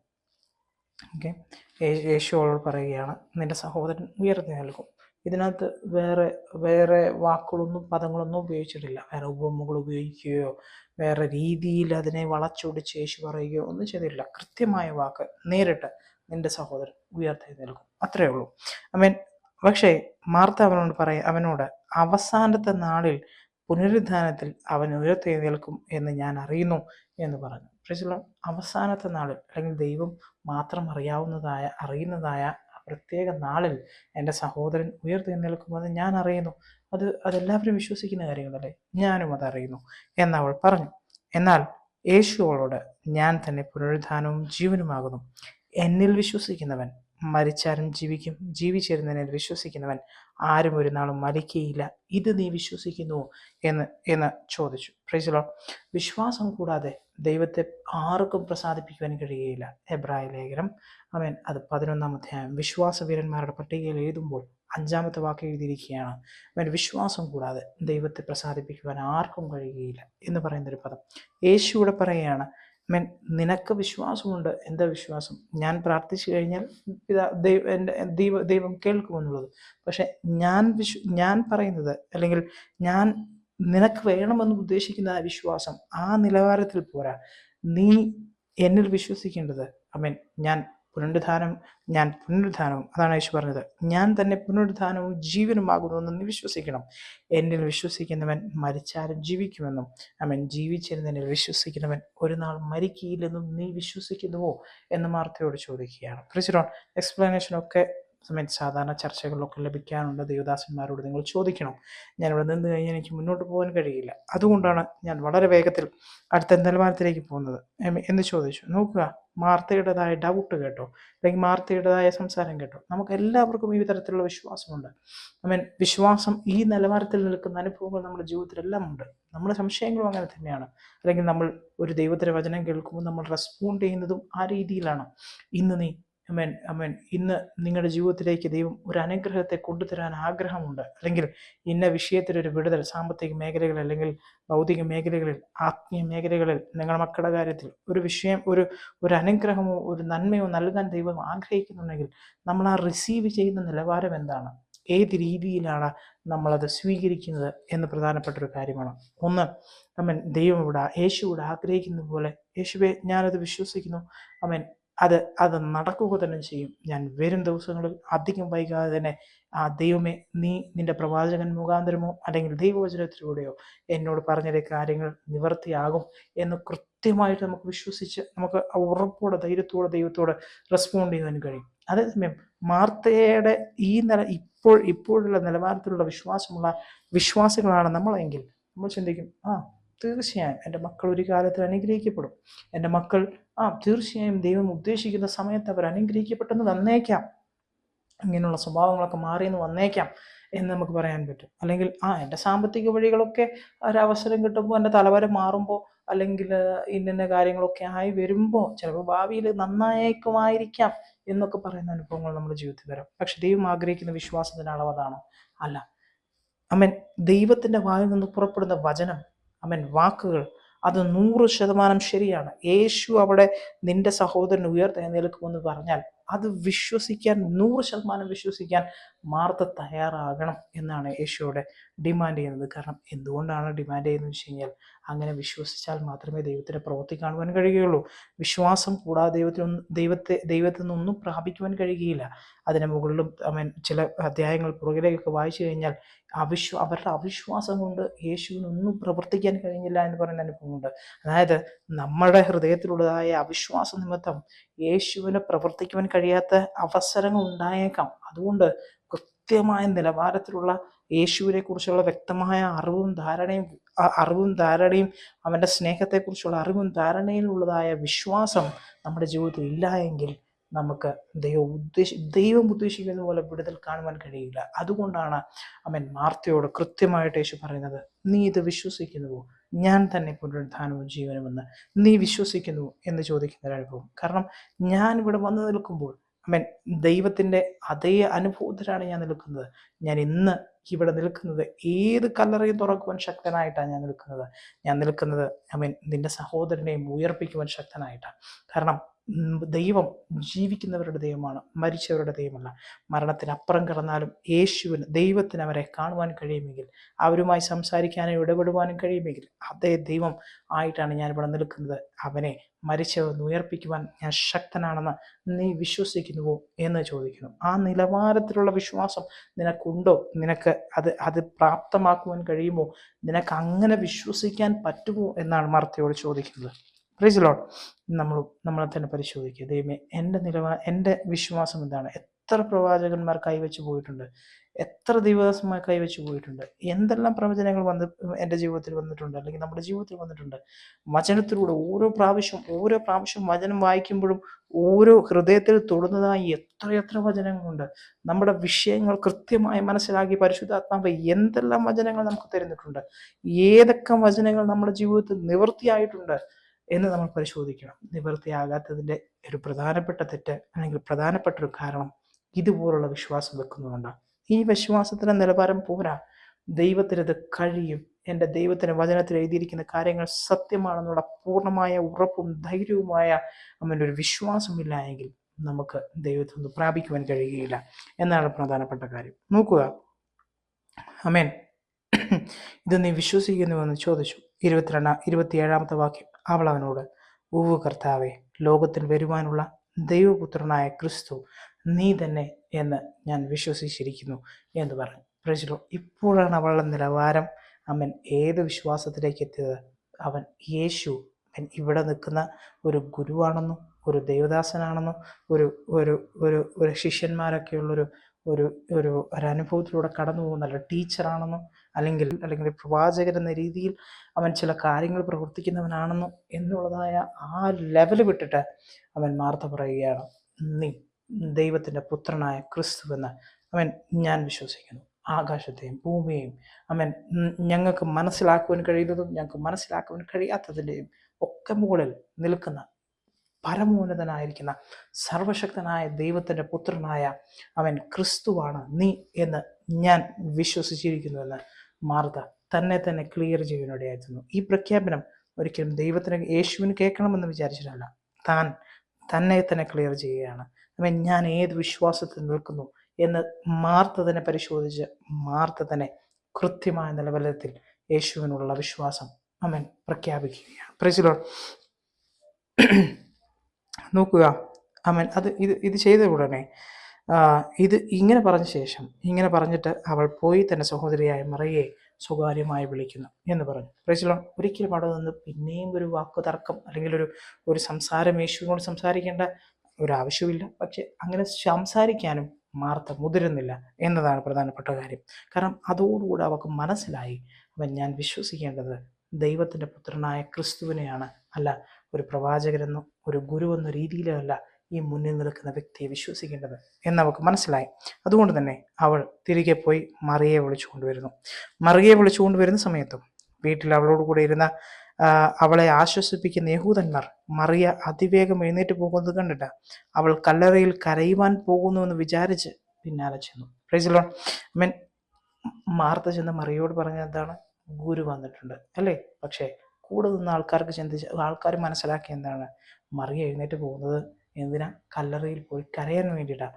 ഓക്കെ യേശു അവളോട് പറയുകയാണ് നിന്റെ സഹോദരൻ ഉയർത്തെഴുന്നേൽക്കും. ഇതിനകത്ത് വേറെ വേറെ വാക്കുകളൊന്നും പദങ്ങളൊന്നും ഉപയോഗിച്ചിട്ടില്ല. വേറെ ഉപമകൾ ഉപയോഗിക്കുകയോ വേറെ രീതിയിൽ അതിനെ വളച്ചൊടിച്ച് യേശു പറയുകയോ ഒന്നും ചെയ്തിട്ടില്ല. കൃത്യമായ വാക്ക് നേരിട്ട് നിന്റെ സഹോദരൻ ഉയർത്തെഴുന്നേൽക്കും. അത്രയേ ഉള്ളൂ. അവൻ പക്ഷേ മാർത്ത അവനോട് പറയ അവനോട് അവസാനത്തെ നാളിൽ പുനരുദ്ധാനത്തിൽ അവൻ ഉയർത്തെഴുന്നേൽക്കും എന്ന് ഞാൻ അറിയുന്നു എന്ന് പറഞ്ഞു. പ്രശ്നം അവസാനത്തെ നാളിൽ അല്ലെങ്കിൽ ദൈവം മാത്രം അറിയാവുന്നതായ അറിയുന്നതായ പ്രത്യേക നാളിൽ എന്റെ സഹോദരൻ ഉയർത്തെഴുന്നേൽക്കുമെന്ന് ഞാൻ അറിയുന്നു. അത് അതെല്ലാവരും വിശ്വസിക്കുന്ന കാര്യങ്ങളല്ലേ? ഞാനും അത് അറിയുന്നു എന്നവൾ പറഞ്ഞു. എന്നാൽ യേശു അവളോട് ഞാൻ തന്നെ പുനരുദ്ധാനവും ജീവനുമാകുന്നു. എന്നിൽ വിശ്വസിക്കുന്നവൻ മരിച്ചാലും ജീവിക്കും. ജീവിച്ചിരുന്നതിൽ വിശ്വസിക്കുന്നവൻ ആരും ഒരു നാളും മരിക്കുകയില്ല ഇത് നീ വിശ്വസിക്കുന്നു എന്ന് എന്ന് ചോദിച്ചു. പ്രൈസലോ വിശ്വാസം കൂടാതെ ദൈവത്തെ ആർക്കും പ്രസാദിപ്പിക്കുവാൻ കഴിയുകയില്ല. എബ്രായ ലേഖനം. അവൻ അത് പതിനൊന്നാം അധ്യായം. വിശ്വാസവീരന്മാരുടെ പട്ടികയിൽ എഴുതുമ്പോൾ അഞ്ചാമത്തെ വാക്ക് എഴുതിയിരിക്കുകയാണ്. അവൻ വിശ്വാസം കൂടാതെ ദൈവത്തെ പ്രസാദിപ്പിക്കുവാൻ ആർക്കും കഴിയുകയില്ല എന്ന് പറയുന്നൊരു പദം. യേശു ഇവിടെ പറയുകയാണ് മീൻ നിനക്ക് വിശ്വാസമുണ്ട്. എന്താ വിശ്വാസം? ഞാൻ പ്രാർത്ഥിച്ചു കഴിഞ്ഞാൽ പിതാ ദൈവം എന്റെ ദൈവ ദൈവം കേൾക്കുമെന്നുള്ളത്. പക്ഷെ ഞാൻ വിശ്വ ഞാൻ പറയുന്നത് അല്ലെങ്കിൽ ഞാൻ നിനക്ക് വേണമെന്ന് ഉദ്ദേശിക്കുന്ന ആ വിശ്വാസം ആ നിലവാരത്തിൽ പോരാ. നീ എന്നിൽ വിശ്വസിക്കേണ്ടത്. ഐ മീൻ ഞാൻ പുനരുദ്ധാനം ഞാൻ പുനരുദ്ധാനവും. അതാണ് യേശു പറഞ്ഞത്. ഞാൻ തന്നെ പുനരുദ്ധാനവും ജീവനുമാകുന്നുവെന്ന് നീ വിശ്വസിക്കണം. എന്നിൽ വിശ്വസിക്കുന്നവൻ മരിച്ചാലും ജീവിക്കുമെന്നും അവൻ ജീവിച്ചിരുന്നതിൽ വിശ്വസിക്കുന്നവൻ ഒരു നാൾ മരിക്കില്ലെന്നും നീ വിശ്വസിക്കുന്നുവോ? എന്ന് മാർത്തയോട് ചോദിക്കുകയാണ്. എക്സ്പ്ലനേഷൻ എക്സ്പ്ലനേഷനൊക്കെ സമയത്ത് സാധാരണ ചർച്ചകളിലൊക്കെ ലഭിക്കാറുണ്ട് ദേവദാസന്മാരോട്. നിങ്ങൾ ചോദിക്കണം. ഞാൻ ഇവിടെ നിന്ന് കഴിഞ്ഞാൽ എനിക്ക് മുന്നോട്ട് പോകാൻ കഴിയില്ല. അതുകൊണ്ടാണ് ഞാൻ വളരെ വേഗത്തിൽ അടുത്ത നിലവാരത്തിലേക്ക് പോകുന്നത്. എന്ന് ചോദിച്ചു. നോക്കുക. മാർത്തയുടേതായ ഡൗട്ട് കേട്ടോ അല്ലെങ്കിൽ മാർത്തയുടേതായ സംസാരം കേട്ടോ നമുക്ക് എല്ലാവർക്കും ഈ തരത്തിലുള്ള വിശ്വാസമുണ്ട്. ഐ മീൻ വിശ്വാസം ഈ നിലവാരത്തിൽ നിൽക്കുന്ന അനുഭവങ്ങൾ നമ്മുടെ ജീവിതത്തിലെല്ലാം ഉണ്ട്. നമ്മുടെ സംശയങ്ങളും അങ്ങനെ തന്നെയാണ്. അല്ലെങ്കിൽ നമ്മൾ ഒരു ദൈവത്തിന്റെ വചനം കേൾക്കുമ്പോൾ നമ്മൾ റെസ്പോണ്ട് ചെയ്യുന്നതും ആ രീതിയിലാണ്. ഇന്ന് നീ അമേൻ അമേൻ ഇന്ന് നിങ്ങളുടെ ജീവിതത്തിലേക്ക് ദൈവം ഒരു അനുഗ്രഹത്തെ കൊണ്ടുതരാൻ ആഗ്രഹമുണ്ട്. അല്ലെങ്കിൽ ഇന്ന വിഷയത്തിൽ ഒരു വിടുതൽ സാമ്പത്തിക മേഖലകളിൽ അല്ലെങ്കിൽ ഭൗതിക മേഖലകളിൽ ആത്മീയ മേഖലകളിൽ നിങ്ങളുടെ മക്കളുടെ കാര്യത്തിൽ ഒരു വിഷയം ഒരു ഒരു അനുഗ്രഹമോ ഒരു നന്മയോ നൽകാൻ ദൈവം ആഗ്രഹിക്കുന്നുണ്ടെങ്കിൽ നമ്മൾ ആ റിസീവ് ചെയ്യുന്ന നിലവാരം എന്താണ്? ഏത് രീതിയിലാണ് നമ്മളത് സ്വീകരിക്കുന്നത് എന്ന് പ്രധാനപ്പെട്ട ഒരു കാര്യമാണ്. ഒന്ന് അമ്മൻ ദൈവം ഇവിടെ യേശു ഇവിടെ ആഗ്രഹിക്കുന്ന പോലെ യേശുവെ ഞാനത് വിശ്വസിക്കുന്നു. അമ്മൻ അത് അത് നടക്കുക തന്നെ ചെയ്യും. ഞാൻ വരും ദിവസങ്ങളിൽ അധികം വൈകാതെ തന്നെ ആ ദൈവമേ നീ നിന്റെ പ്രവാചകൻ മുഖാന്തരമോ അല്ലെങ്കിൽ ദൈവവചനത്തിലൂടെയോ എന്നോട് പറഞ്ഞ കാര്യങ്ങൾ നിവർത്തിയാകും എന്ന് കൃത്യമായിട്ട് നമുക്ക് വിശ്വസിച്ച് നമുക്ക് ഉറപ്പോടെ ധൈര്യത്തോടെ ദൈവത്തോട് റെസ്പോണ്ട് ചെയ്യാൻ കഴിയും. അതേസമയം മാർത്തയുടെ ഈ നില ഇപ്പോൾ ഇപ്പോഴുള്ള നിലവാരത്തിലുള്ള വിശ്വാസമുള്ള വിശ്വാസികളാണ് നമ്മളെങ്കിൽ നമ്മൾ ചിന്തിക്കും ആ തീർച്ചയായും എന്റെ മക്കൾ ഒരു കാലത്ത് അനുഗ്രഹിക്കപ്പെടും. എന്റെ മക്കൾ ആ തീർച്ചയായും ദൈവം ഉദ്ദേശിക്കുന്ന സമയത്ത് അവർ അനുഗ്രഹിക്കപ്പെട്ടെന്ന് വന്നേക്കാം. ഇങ്ങനെയുള്ള സ്വഭാവങ്ങളൊക്കെ മാറിയെന്ന് വന്നേക്കാം എന്ന് നമുക്ക് പറയാൻ പറ്റും. അല്ലെങ്കിൽ ആ എന്റെ സാമ്പത്തിക വഴികളൊക്കെ ഒരവസരം കിട്ടുമ്പോൾ എന്റെ തലവര മാറുമ്പോൾ അല്ലെങ്കിൽ ഇന്ന കാര്യങ്ങളൊക്കെ ആയി വരുമ്പോൾ ചിലപ്പോൾ ഭാവിയിൽ നന്നായേക്കുമായിരിക്കാം എന്നൊക്കെ പറയുന്ന അനുഭവങ്ങൾ നമ്മുടെ ജീവിതത്തിൽ വരും. പക്ഷെ ദൈവം ആഗ്രഹിക്കുന്ന വിശ്വാസത്തിന്റെ അളവ് അല്ല. അമ്മൻ ദൈവത്തിന്റെ വായിൽ നിന്ന് പുറപ്പെടുന്ന വചനം അമ്മൻ വാക്കുകൾ അത് നൂറ് ശതമാനം ശരിയാണ്. യേശു അവിടെ നിന്റെ സഹോദരൻ ഉയർത്തെഴുന്നേൽക്കുമെന്ന് പറഞ്ഞാൽ അത് വിശ്വസിക്കാൻ നൂറ് ശതമാനം വിശ്വസിക്കാൻ മാർത്ത തയ്യാറാകണം എന്നാണ് യേശുവിടെ ഡിമാൻഡ് ചെയ്യുന്നത്. കാരണം എന്തുകൊണ്ടാണ് ഡിമാൻഡ് ചെയ്യുന്നത് വെച്ച് കഴിഞ്ഞാൽ അങ്ങനെ വിശ്വസിച്ചാൽ മാത്രമേ ദൈവത്തിന്റെ പ്രവൃത്തി കാണുവാൻ കഴിയുകയുള്ളൂ. വിശ്വാസം കൂടാതെ ദൈവത്തിനൊന്നും ദൈവത്തെ ദൈവത്തിൽ നിന്നൊന്നും പ്രാപിക്കുവാൻ കഴിയുകയില്ല. അതിന് മുകളിലും അവൻ ചില അധ്യായങ്ങൾ പുറകിലേക്കൊക്കെ വായിച്ചു കഴിഞ്ഞാൽ അവിശ്വ അവരുടെ അവിശ്വാസം കൊണ്ട് യേശുവിനൊന്നും പ്രവർത്തിക്കാൻ കഴിഞ്ഞില്ല എന്ന് പറയുന്ന അനുഭവമുണ്ട്. അതായത് നമ്മുടെ ഹൃദയത്തിലുള്ളതായ അവിശ്വാസ നിമിത്തം യേശുവിന് പ്രവർത്തിക്കുവാൻ കഴിയാത്ത അവസരങ്ങൾ ഉണ്ടായേക്കാം. അതുകൊണ്ട് കൃത്യമായ നിലവാരത്തിലുള്ള യേശുവിനെ കുറിച്ചുള്ള വ്യക്തമായ അറിവും ധാരണയും അറിവും ധാരണയും അവന്റെ സ്നേഹത്തെക്കുറിച്ചുള്ള അറിവും ധാരണയിലുള്ളതായ വിശ്വാസം നമ്മുടെ ജീവിതത്തിൽ ഇല്ല എങ്കിൽ നമുക്ക് ദൈവം ഉദ്ദേശി ദൈവം ഉദ്ദേശിക്കുന്ന പോലെ വിടുതൽ കാണുവാൻ കഴിയില്ല. അതുകൊണ്ടാണ് അവൻ മാർത്തയോട് കൃത്യമായിട്ട് യേശു പറയുന്നത് നീ ഇത് വിശ്വസിക്കുന്നുവോ? ഞാൻ തന്നെ പുനരുദ്ധാനവും ജീവനുമെന്ന് നീ വിശ്വസിക്കുന്നു എന്ന് ചോദിക്കുന്ന ഒരനുഭവം. കാരണം ഞാൻ ഇവിടെ വന്നു നിൽക്കുമ്പോൾ അമ്മൻ ദൈവത്തിന്റെ അതേ അനുഭവത്തിലാണ് ഞാൻ നിൽക്കുന്നത്. ഞാൻ ഇന്ന് ഇവിടെ നിൽക്കുന്നത് ഏത് കല്ലറയും തുറക്കുവാൻ ശക്തനായിട്ടാണ് ഞാൻ നിൽക്കുന്നത്. ഞാൻ നിൽക്കുന്നത് അമ്മൻ നിന്റെ സഹോദരനെയും ഉയർപ്പിക്കുവാൻ ശക്തനായിട്ടാണ്. കാരണം ദൈവം ജീവിക്കുന്നവരുടെ ദൈവമാണ് മരിച്ചവരുടെ ദൈവമല്ല. മരണത്തിനപ്പുറം കടന്നാലും യേശുവിന് ദൈവത്തിന് അവരെ കാണുവാൻ കഴിയുമെങ്കിൽ അവരുമായി സംസാരിക്കാനും ഇടപെടുവാനും കഴിയുമെങ്കിൽ അതേ ദൈവം ആയിട്ടാണ് ഞാൻ ഇവിടെ നിൽക്കുന്നത്. അവനെ മരിച്ചവന്ന് ഉയർപ്പിക്കുവാൻ ഞാൻ ശക്തനാണെന്ന് നീ വിശ്വസിക്കുന്നുവോ എന്ന് ചോദിക്കുന്നു. ആ നിലവാരത്തിലുള്ള വിശ്വാസം നിനക്കുണ്ടോ? നിനക്ക് അത് അത് പ്രാപ്തമാക്കുവാൻ കഴിയുമോ? നിനക്ക് അങ്ങനെ വിശ്വസിക്കാൻ പറ്റുമോ? എന്നാണ് മർത്തയോട് ചോദിക്കുന്നത്. പ്രീസ് ലോഡ് നമ്മൾ നമ്മളെ തന്നെ പരിശോധിക്കുക. ദൈവമേ എന്റെ നിലവാ എന്റെ വിശ്വാസം എന്താണ്? എത്ര പ്രവാചകന്മാർ കൈവച്ച് പോയിട്ടുണ്ട്? എത്ര ദിവസമായി കൈവച്ച് പോയിട്ടുണ്ട്? എന്തെല്ലാം പ്രവചനങ്ങൾ വന്ന് എന്റെ ജീവിതത്തിൽ വന്നിട്ടുണ്ട്? അല്ലെങ്കിൽ നമ്മുടെ ജീവിതത്തിൽ വന്നിട്ടുണ്ട്? വചനത്തിലൂടെ ഓരോ പ്രാവശ്യം ഓരോ പ്രാവശ്യം വചനം വായിക്കുമ്പോഴും ഓരോ ഹൃദയത്തിൽ തൊടുന്നതായി എത്രയെത്ര വചനങ്ങളുണ്ട്. നമ്മുടെ വിഷയങ്ങൾ കൃത്യമായി മനസ്സിലാക്കി പരിശുദ്ധാത്മാവ് എന്തെല്ലാം വചനങ്ങൾ നമുക്ക് തരുന്നിട്ടുണ്ട്? ഏതൊക്കെ വചനങ്ങൾ നമ്മുടെ ജീവിതത്തിൽ നിവൃത്തിയായിട്ടുണ്ട്? എന്ന് നമ്മൾ പരിശോധിക്കണം. നിവൃത്തിയാകാത്തതിന്റെ ഒരു പ്രധാനപ്പെട്ട തെറ്റ് അല്ലെങ്കിൽ പ്രധാനപ്പെട്ട ഒരു കാരണം ഇതുപോലുള്ള വിശ്വാസം വെക്കുന്നതുകൊണ്ടാണ്. ഈ വിശ്വാസത്തിന്റെ നിലവാരം പോരാ. ദൈവത്തിനത് കഴിയും. എന്റെ ദൈവത്തിന് വചനത്തിൽ എഴുതിയിരിക്കുന്ന കാര്യങ്ങൾ സത്യമാണെന്നുള്ള പൂർണമായ ഉറപ്പും ധൈര്യവുമായ അവന്റെ ഒരു വിശ്വാസമില്ല എങ്കിൽ നമുക്ക് ദൈവത്തിൽ നിന്ന് പ്രാപിക്കുവാൻ കഴിയുകയില്ല. എന്നാണ് പ്രധാനപ്പെട്ട കാര്യം. നോക്കുക. അമേൻ. ഇത് നീ വിശ്വസിക്കുന്നുവെന്ന് ചോദിച്ചു. ഇരുപത്തിരണ്ടാം ഇരുപത്തിയേഴാമത്തെ വാക്യം. അവൾ അവനോട് ഊവ് കർത്താവെ ലോകത്തിൽ വരുവാനുള്ള ദൈവപുത്രനായ ക്രിസ്തു നീ തന്നെ എന്ന് ഞാൻ വിശ്വസിച്ചിരിക്കുന്നു എന്ന് പറഞ്ഞു. പ്രജലോ ഇപ്പോഴാണ് അവളുടെ നിലവാരം അവൻ ഏത് വിശ്വാസത്തിലേക്ക് എത്തിയത്? അവൻ യേശു ഇവിടെ നിൽക്കുന്ന ഒരു ഗുരുവാണെന്നും ഒരു ദേവദാസനാണെന്നും ഒരു ഒരു ഒരു ഒരു ശിഷ്യന്മാരൊക്കെയുള്ളൊരു ഒരു ഒരു ഒരു അനുഭവത്തിലൂടെ കടന്നു പോകുന്ന അല്ല ടീച്ചറാണെന്നും അല്ലെങ്കിൽ അല്ലെങ്കിൽ പ്രവാചകൻ എന്ന രീതിയിൽ അവൻ ചില കാര്യങ്ങൾ പ്രവർത്തിക്കുന്നവനാണെന്നോ എന്നുള്ളതായ ആ ലെവൽ വിട്ടിട്ട് അവൻ മാർത്ത പറയുകയാണ്. നീ ദൈവത്തിന്റെ പുത്രനായ ക്രിസ്തു എന്ന് അവൻ ഞാൻ വിശ്വസിക്കുന്നു. ആകാശത്തെയും ഭൂമിയെയും അവൻ ഞങ്ങൾക്ക് മനസ്സിലാക്കുവാൻ കഴിയുന്നതും ഞങ്ങൾക്ക് മനസ്സിലാക്കുവാൻ കഴിയാത്തതിന്റെയും ഒക്കെ മുകളിൽ നിൽക്കുന്ന പരമോന്നതനായിരിക്കുന്ന സർവശക്തനായ ദൈവത്തിന്റെ പുത്രനായ അവൻ ക്രിസ്തുവാണ് നീ എന്ന് ഞാൻ വിശ്വസിച്ചിരിക്കുന്നുവെന്ന് മാർത്ത തന്നെ തന്നെ ക്ലിയർ ചെയ്യുവാനിടയായിരുന്നു ഈ പ്രഖ്യാപനം ഒരിക്കലും ദൈവത്തിന് യേശുവിന് കേൾക്കണമെന്ന് വിചാരിച്ചിട്ടല്ല. താൻ തന്നെ തന്നെ ക്ലിയർ ചെയ്യുകയാണ്. ഞാൻ ഏത് വിശ്വാസത്തിൽ നിൽക്കുന്നു എന്ന് മാർത്ത തന്നെ പരിശോധിച്ച് മാർത്ത തന്നെ കൃത്യമായ നിലവാരത്തിൽ യേശുവിനുള്ള വിശ്വാസം അവൻ പ്രഖ്യാപിക്കുകയാണ്. പ്രസിലോ നോക്കുക. അവൻ അത് ഇത് ഇത് ചെയ്ത ഉടനെ ഇത് ഇങ്ങനെ പറഞ്ഞ ശേഷം ഇങ്ങനെ പറഞ്ഞിട്ട് അവൾ പോയി തന്റെ സഹോദരിയായ മറിയെ സ്വകാര്യമായി വിളിക്കുന്നു എന്ന് പറഞ്ഞു. പ്രസിലോ ഒരിക്കലും അവിടെ നിന്ന് പിന്നെയും ഒരു വാക്കു തർക്കം അല്ലെങ്കിൽ ഒരു ഒരു സംസാരം യേശുവിനോട് സംസാരിക്കേണ്ട ഒരു ആവശ്യമില്ല പക്ഷെ അങ്ങനെ സംസാരിക്കാനും മാർത്ത മുതിരുന്നില്ല എന്നതാണ് പ്രധാനപ്പെട്ട കാര്യം. കാരണം അതോടുകൂടി അവൾക്ക് മനസ്സിലായി അവൻ ഞാൻ വിശ്വസിക്കേണ്ടത് ദൈവത്തിന്റെ പുത്രനായ ക്രിസ്തുവിനെയാണ്. അല്ല ഒരു പ്രവാചകരെന്നോ ഒരു ഗുരുവെന്നോ രീതിയിലല്ല ഈ മുന്നിൽ നിൽക്കുന്ന വ്യക്തിയെ വിശ്വസിക്കേണ്ടത് എന്ന് അവൾക്ക് മനസ്സിലായി. അതുകൊണ്ട് തന്നെ അവൾ തിരികെ പോയി മറിയെ വിളിച്ചു കൊണ്ടുവരുന്നു. മറിയെ വിളിച്ചു കൊണ്ടുവരുന്ന സമയത്തും വീട്ടിൽ അവളോട് കൂടെ ഇരുന്ന അവളെ ആശ്വസിപ്പിക്കുന്ന യഹൂദന്മാർ മറിയ അതിവേഗം എഴുന്നേറ്റ് പോകുന്നത് കണ്ടിട്ട് അവൾ കല്ലറയിൽ കരയുവാൻ പോകുന്നുവെന്ന് വിചാരിച്ച് പിന്നാലെ ചെന്നു. പ്രൈസിലോൺ മീൻ മാർത്ത ചെന്ന് മറിയോട് പറഞ്ഞ എന്താണ്? ഗുരു വന്നിട്ടുണ്ട് അല്ലേ? പക്ഷേ കൂടെ നിന്ന ആൾക്കാർക്ക് ചിന്തിച്ച് ആൾക്കാർ മനസ്സിലാക്കിയ എന്താണ്? മറിയ എഴുന്നേറ്റ് പോകുന്നത് എന്തിനാ കല്ലറയിൽ പോയി കരയാൻ വേണ്ടിയിട്ടാണ്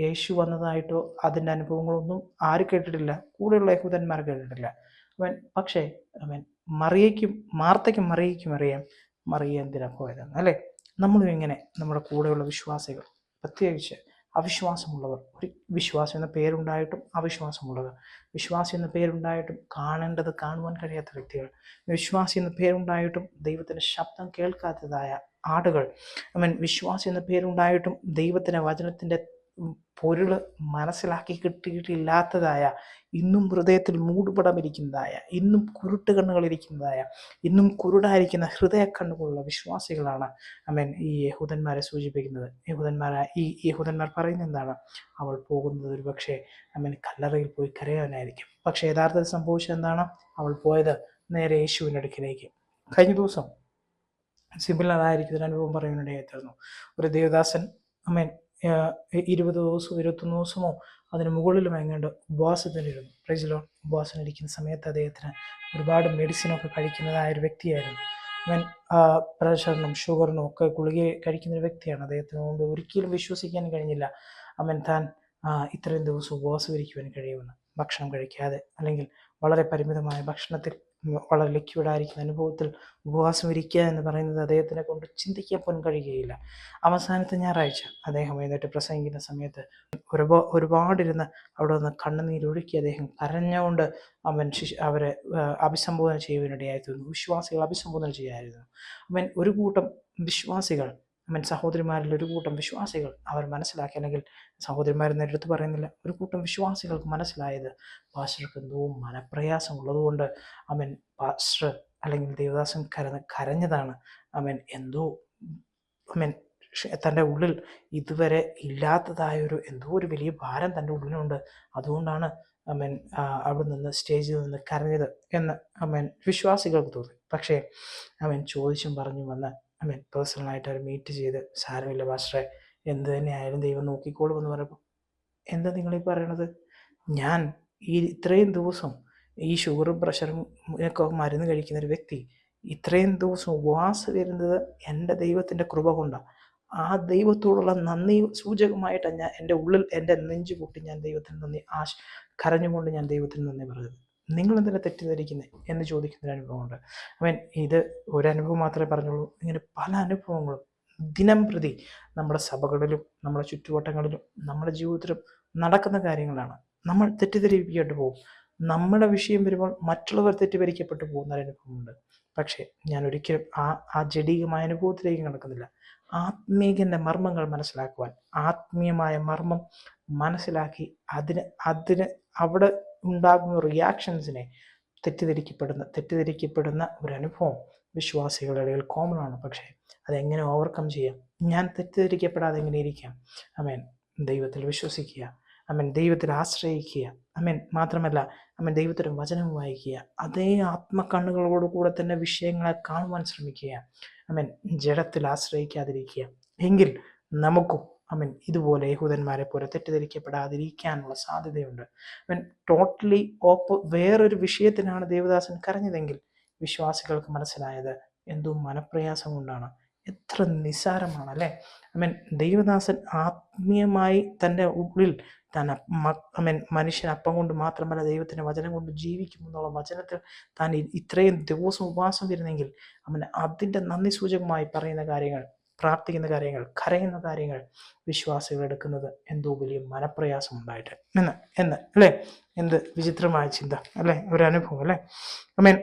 യേശു വന്നതായിട്ടോ അതിന്റെ അനുഭവങ്ങളൊന്നും ആരും കേട്ടിട്ടില്ല. കൂടെയുള്ള യഹൂദന്മാർ കേട്ടിട്ടില്ല. അവൻ പക്ഷേ അവൻ മറിയയ്ക്കും മാർത്തയ്ക്കും മറിയയ്ക്കും അറിയാം മറിയ എന്തിനാ പോയതെന്ന് അല്ലേ? നമ്മളും ഇങ്ങനെ നമ്മുടെ കൂടെയുള്ള വിശ്വാസികൾ. പ്രത്യേകിച്ച് അവിശ്വാസമുള്ളവർ. ഒരു വിശ്വാസം എന്ന പേരുണ്ടായിട്ടും അവിശ്വാസമുള്ളവർ. വിശ്വാസി എന്ന പേരുണ്ടായിട്ടും കാണേണ്ടത് കാണുവാൻ കഴിയാത്ത വ്യക്തികൾ. വിശ്വാസി എന്ന പേരുണ്ടായിട്ടും ദൈവത്തിന്റെ ശബ്ദം കേൾക്കാത്തതായ ആടുകൾ. ഐ മീൻ വിശ്വാസി എന്ന പേരുണ്ടായിട്ടും ദൈവത്തിന്റെ വചനത്തിന്റെ പൊരുൾ മനസ്സിലാക്കി കിട്ടിയിട്ടില്ലാത്തതായ ഇന്നും ഹൃദയത്തിൽ മൂടുപടമിരിക്കുന്നതായ ഇന്നും കുരുട്ട് കണ്ണുകളിരിക്കുന്നതായ ഇന്നും കുരുടായിരിക്കുന്ന ഹൃദയ കണ്ണുകളുള്ള വിശ്വാസികളാണ് അമേൻ ഈ യഹൂദന്മാരെ സൂചിപ്പിക്കുന്നത്. യഹൂദന്മാരെ ഈ യഹൂദന്മാർ പറയുന്നത് എന്താണ്? അവൾ പോകുന്നത് ഒരു പക്ഷേ അമേൻ കല്ലറയിൽ പോയി കരയാനായിരിക്കും. പക്ഷേ യഥാർത്ഥത്തിൽ സംഭവിച്ചത് എന്താണ്? അവൾ പോയത് നേരെ യേശുവിന്റെ അടുക്കിലേക്ക് കഴിഞ്ഞ ദിവസം സിമിലറായിരിക്കുന്ന ഒരു അനുഭവം പറയാനിടയായിരുന്നു ഒരു ദേവദാസൻ അമ്മേൻ ഇരുപത് ദിവസമോ ഇരുപത്തൊന്ന് ദിവസമോ അതിന് മുകളിലും എങ്ങാണ്ട് ഉപവാസത്തിനിരുന്നു. പ്രൈസിലോ ഉപവാസത്തിനിരിക്കുന്ന സമയത്ത് അദ്ദേഹത്തിന് ഒരുപാട് മെഡിസിനൊക്കെ കഴിക്കുന്നതായ ഒരു വ്യക്തിയായിരുന്നു. അവൻ പ്രഷറിനും ഷുഗറിനും ഒക്കെ ഗുളിക കഴിക്കുന്ന ഒരു വ്യക്തിയാണ്. അദ്ദേഹത്തിന് കൊണ്ട് ഒരിക്കലും വിശ്വസിക്കാൻ കഴിഞ്ഞില്ല. അവൻ താൻ ഇത്രയും ദിവസം ഉപവാസം ഇരിക്കുവാൻ കഴിയുമെന്ന്. ഭക്ഷണം കഴിക്കാതെ അല്ലെങ്കിൽ വളരെ പരിമിതമായ ഭക്ഷണത്തിൽ വളരെ ലിക്വിഡായിരിക്കുന്ന അനുഭവത്തിൽ ഉപവാസം ഇരിക്കുക എന്ന് പറയുന്നത് അദ്ദേഹത്തിനെ കൊണ്ട് ചിന്തിക്കാൻ പോലും കഴിയുകയില്ല. അവസാനത്തെ ഞായറാഴ്ച അദ്ദേഹം എഴുന്നേറ്റ് പ്രസംഗിക്കുന്ന സമയത്ത് ഒരുപാ ഒരുപാടിരുന്ന് അവിടെ നിന്ന് കണ്ണുനീരൊഴുക്കി അദ്ദേഹം കരഞ്ഞുകൊണ്ട് അവൻ ശിശു അവരെ അഭിസംബോധന ചെയ്യുവാനിടയായിരുന്നു വിശ്വാസികൾ അഭിസംബോധന ചെയ്യായിരുന്നു. അവൻ ഒരു കൂട്ടം വിശ്വാസികൾ മീൻ സഹോദരിമാരിൽ ഒരു കൂട്ടം വിശ്വാസികൾ അവർ മനസ്സിലാക്കി അല്ലെങ്കിൽ സഹോദരിമാരെന്ന് എടുത്ത് പറയുന്നില്ല ഒരു കൂട്ടം വിശ്വാസികൾക്ക് മനസ്സിലായത് പാസ്റ്റർക്ക് എന്തോ മനപ്രയാസം ഉള്ളതുകൊണ്ട് അവൻ പാസ്റ്റർ അല്ലെങ്കിൽ ദേവദാസൻ കര കരഞ്ഞതാണ് അവൻ എന്തോ അവൻ തന്റെ ഉള്ളിൽ ഇതുവരെ ഇല്ലാത്തതായൊരു എന്തോ ഒരു വലിയ ഭാരം തന്റെ ഉള്ളിലുണ്ട്. അതുകൊണ്ടാണ് അമ്മൻ അവിടെ നിന്ന് സ്റ്റേജിൽ നിന്ന് കരഞ്ഞത് എന്ന് അമ്മൻ വിശ്വാസികൾക്ക് തോന്നി. പക്ഷേ അവൻ ചോദിച്ചും പറഞ്ഞു വന്ന് ഐ മീൻ പേഴ്സണലായിട്ട് അവർ മീറ്റ് ചെയ്ത് സാരമില്ല മാസ്റ്ററെ എന്ത് തന്നെ ആയാലും ദൈവം നോക്കിക്കോളും എന്ന് പറയുമ്പോൾ എന്താ നിങ്ങളീ പറയണത്? ഞാൻ ഈ ഇത്രയും ദിവസം ഈ ഷുഗറും പ്രഷറും ഒക്കെ മരുന്ന് കഴിക്കുന്ന ഒരു വ്യക്തി ഇത്രയും ദിവസം ഉപവാസം വരുന്നത് എന്റെ ദൈവത്തിന്റെ കൃപ കൊണ്ടാണ് ആ ദൈവത്തോടുള്ള നന്ദി സൂചകമായിട്ടാണ് ഞാൻ എന്റെ ഉള്ളിൽ എന്റെ നെഞ്ചു പൊട്ടി ഞാൻ ദൈവത്തിന് നന്ദി ആശ് കരഞ്ഞുകൊണ്ട് ഞാൻ ദൈവത്തിന് നന്ദി പറയുന്നത്. നിങ്ങൾ എന്തിനാ തെറ്റിദ്ധരിക്കുന്നത് എന്ന് ചോദിക്കുന്ന ഒരു അനുഭവമുണ്ട് അവൻ ഇത് ഒരു അനുഭവം മാത്രമേ പറഞ്ഞുള്ളൂ. ഇങ്ങനെ പല അനുഭവങ്ങളും ദിനം പ്രതി നമ്മുടെ സഭകളിലും നമ്മുടെ ചുറ്റുവട്ടങ്ങളിലും നമ്മുടെ ജീവിതത്തിലും നടക്കുന്ന കാര്യങ്ങളാണ്. നമ്മൾ തെറ്റിദ്ധരിപ്പിക്കേണ്ടി പോകും. നമ്മുടെ വിഷയം വരുമ്പോൾ മറ്റുള്ളവർ തെറ്റിദ്ധരിക്കപ്പെട്ടു പോകുന്ന ഒരു അനുഭവമുണ്ട്. പക്ഷേ ഞാൻ ഒരിക്കലും ആ ആ ജഡീകമായ അനുഭവത്തിലേക്ക് നടക്കുന്നില്ല ആത്മീകന്റെ മർമ്മങ്ങൾ മനസ്സിലാക്കുവാൻ ആത്മീയമായ മർമ്മം മനസ്സിലാക്കി അതിന് അതിന് അവിടെ ഉണ്ടാകുന്ന റിയാക്ഷൻസിനെ തെറ്റിദ്ധരിക്കപ്പെടുന്ന തെറ്റിദ്ധരിക്കപ്പെടുന്ന ഒരു അനുഭവം വിശ്വാസികളുടെ ഇടയിൽ കോമൺ ആണ്. പക്ഷേ അതെങ്ങനെ ഓവർകം ചെയ്യാം? ഞാൻ തെറ്റിദ്ധരിക്കപ്പെടാതെ എങ്ങനെ ഇരിക്കാം? അമേൻ. ദൈവത്തിൽ വിശ്വസിക്കുക. അമേൻ. ദൈവത്തിൽ ആശ്രയിക്കുക. അമേൻ. മാത്രമല്ല അമൻ ദൈവത്തിന്റെ വചനം വായിക്കുക. അതേ ആത്മക്കണ്ണുകളോട് കൂടെ തന്നെ വിഷയങ്ങളെ കാണുവാൻ ശ്രമിക്കുക. അമേൻ. ജഡത്തിൽ ആശ്രയിക്കാതിരിക്കുക. എങ്കിൽ നമുക്കും അമൻ ഇതുപോലെ യഹൂദന്മാരെ പോലെ തെറ്റിദ്ധരിക്കപ്പെടാതിരിക്കാനുള്ള സാധ്യതയുണ്ട്. അവൻ ടോട്ടലി ഓപ്പ് വേറൊരു വിഷയത്തിനാണ് ദേവദാസൻ കരഞ്ഞതെങ്കിൽ വിശ്വാസികൾക്ക് മനസ്സിലായത് എന്തോ മനപ്രയാസം കൊണ്ടാണ്. എത്ര നിസ്സാരമാണ് അല്ലേ മീൻ ദൈവദാസൻ ആത്മീയമായി തന്റെ ഉള്ളിൽ താൻ മീൻ മനുഷ്യൻ അപ്പം കൊണ്ട് മാത്രമല്ല ദൈവത്തിന്റെ വചനം കൊണ്ട് ജീവിക്കും എന്നുള്ള വചനത്തിൽ താൻ ഇത്രയും ദിവസം ഉപവാസം വരുന്നെങ്കിൽ അവൻ അതിന്റെ നന്ദി സൂചകമായി പറയുന്ന കാര്യങ്ങൾ പ്രാർത്ഥിക്കുന്ന കാര്യങ്ങൾ കരയുന്ന കാര്യങ്ങൾ വിശ്വാസികൾ എടുക്കുന്നത് എന്തോ വലിയ മനപ്രയാസം ഉണ്ടായിട്ട്. എന്ന് എന്ന് അല്ലേ? എന്ത് വിചിത്രമായ ചിന്ത അല്ലേ? ഒരു അനുഭവം അല്ലേ? മീൻ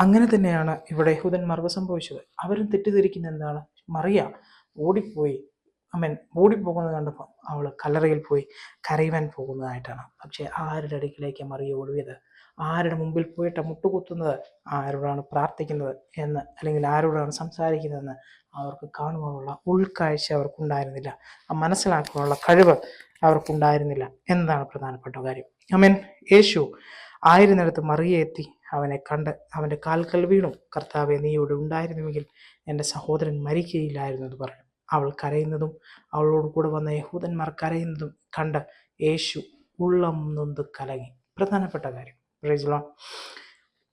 അങ്ങനെ തന്നെയാണ് ഇവിടെ ഹുദൻ യഹൂദന്മാർക്ക് സംഭവിച്ചത്. അവരും തെറ്റിദ്ധരിക്കുന്ന എന്താണ്? മറിയ ഓടിപ്പോയി. അമ്മൻ ഓടിപ്പോകുന്നത് കണ്ടപ്പോൾ അവൾ കല്ലറയിൽ പോയി കരയുവാൻ പോകുന്നതായിട്ടാണ്. പക്ഷേ ആരുടെ അടുക്കിലേക്ക് മറിയ ഓടിയത്? ആരുടെ മുമ്പിൽ പോയിട്ട് മുട്ടുകുത്തുന്നത് ആരോടാണ് പ്രാർത്ഥിക്കുന്നത് എന്ന് അല്ലെങ്കിൽ ആരോടാണ് സംസാരിക്കുന്നതെന്ന് അവർക്ക് കാണുവാനുള്ള ഉൾക്കാഴ്ച അവർക്കുണ്ടായിരുന്നില്ല. ആ മനസ്സിലാക്കാനുള്ള കഴിവ് അവർക്കുണ്ടായിരുന്നില്ല എന്നതാണ് പ്രധാനപ്പെട്ട കാര്യം. അമീൻ യേശു ആയിരുന്നിടത്ത് മറിയെത്തി അവനെ കണ്ട് അവന്റെ കാൽക്കൽ വീണു. കർത്താവെ നീ ഇവിടെ ഉണ്ടായിരുന്നുവെങ്കിൽ എന്റെ സഹോദരൻ മരിക്കുകയില്ലായിരുന്നു എന്ന് പറഞ്ഞു. അവൾ കരയുന്നതും അവളോട് കൂടെ വന്ന യഹൂദന്മാർ കരയുന്നതും കണ്ട് യേശു ഉള്ളം നൊന്ത് കലങ്ങി. പ്രധാനപ്പെട്ട കാര്യം.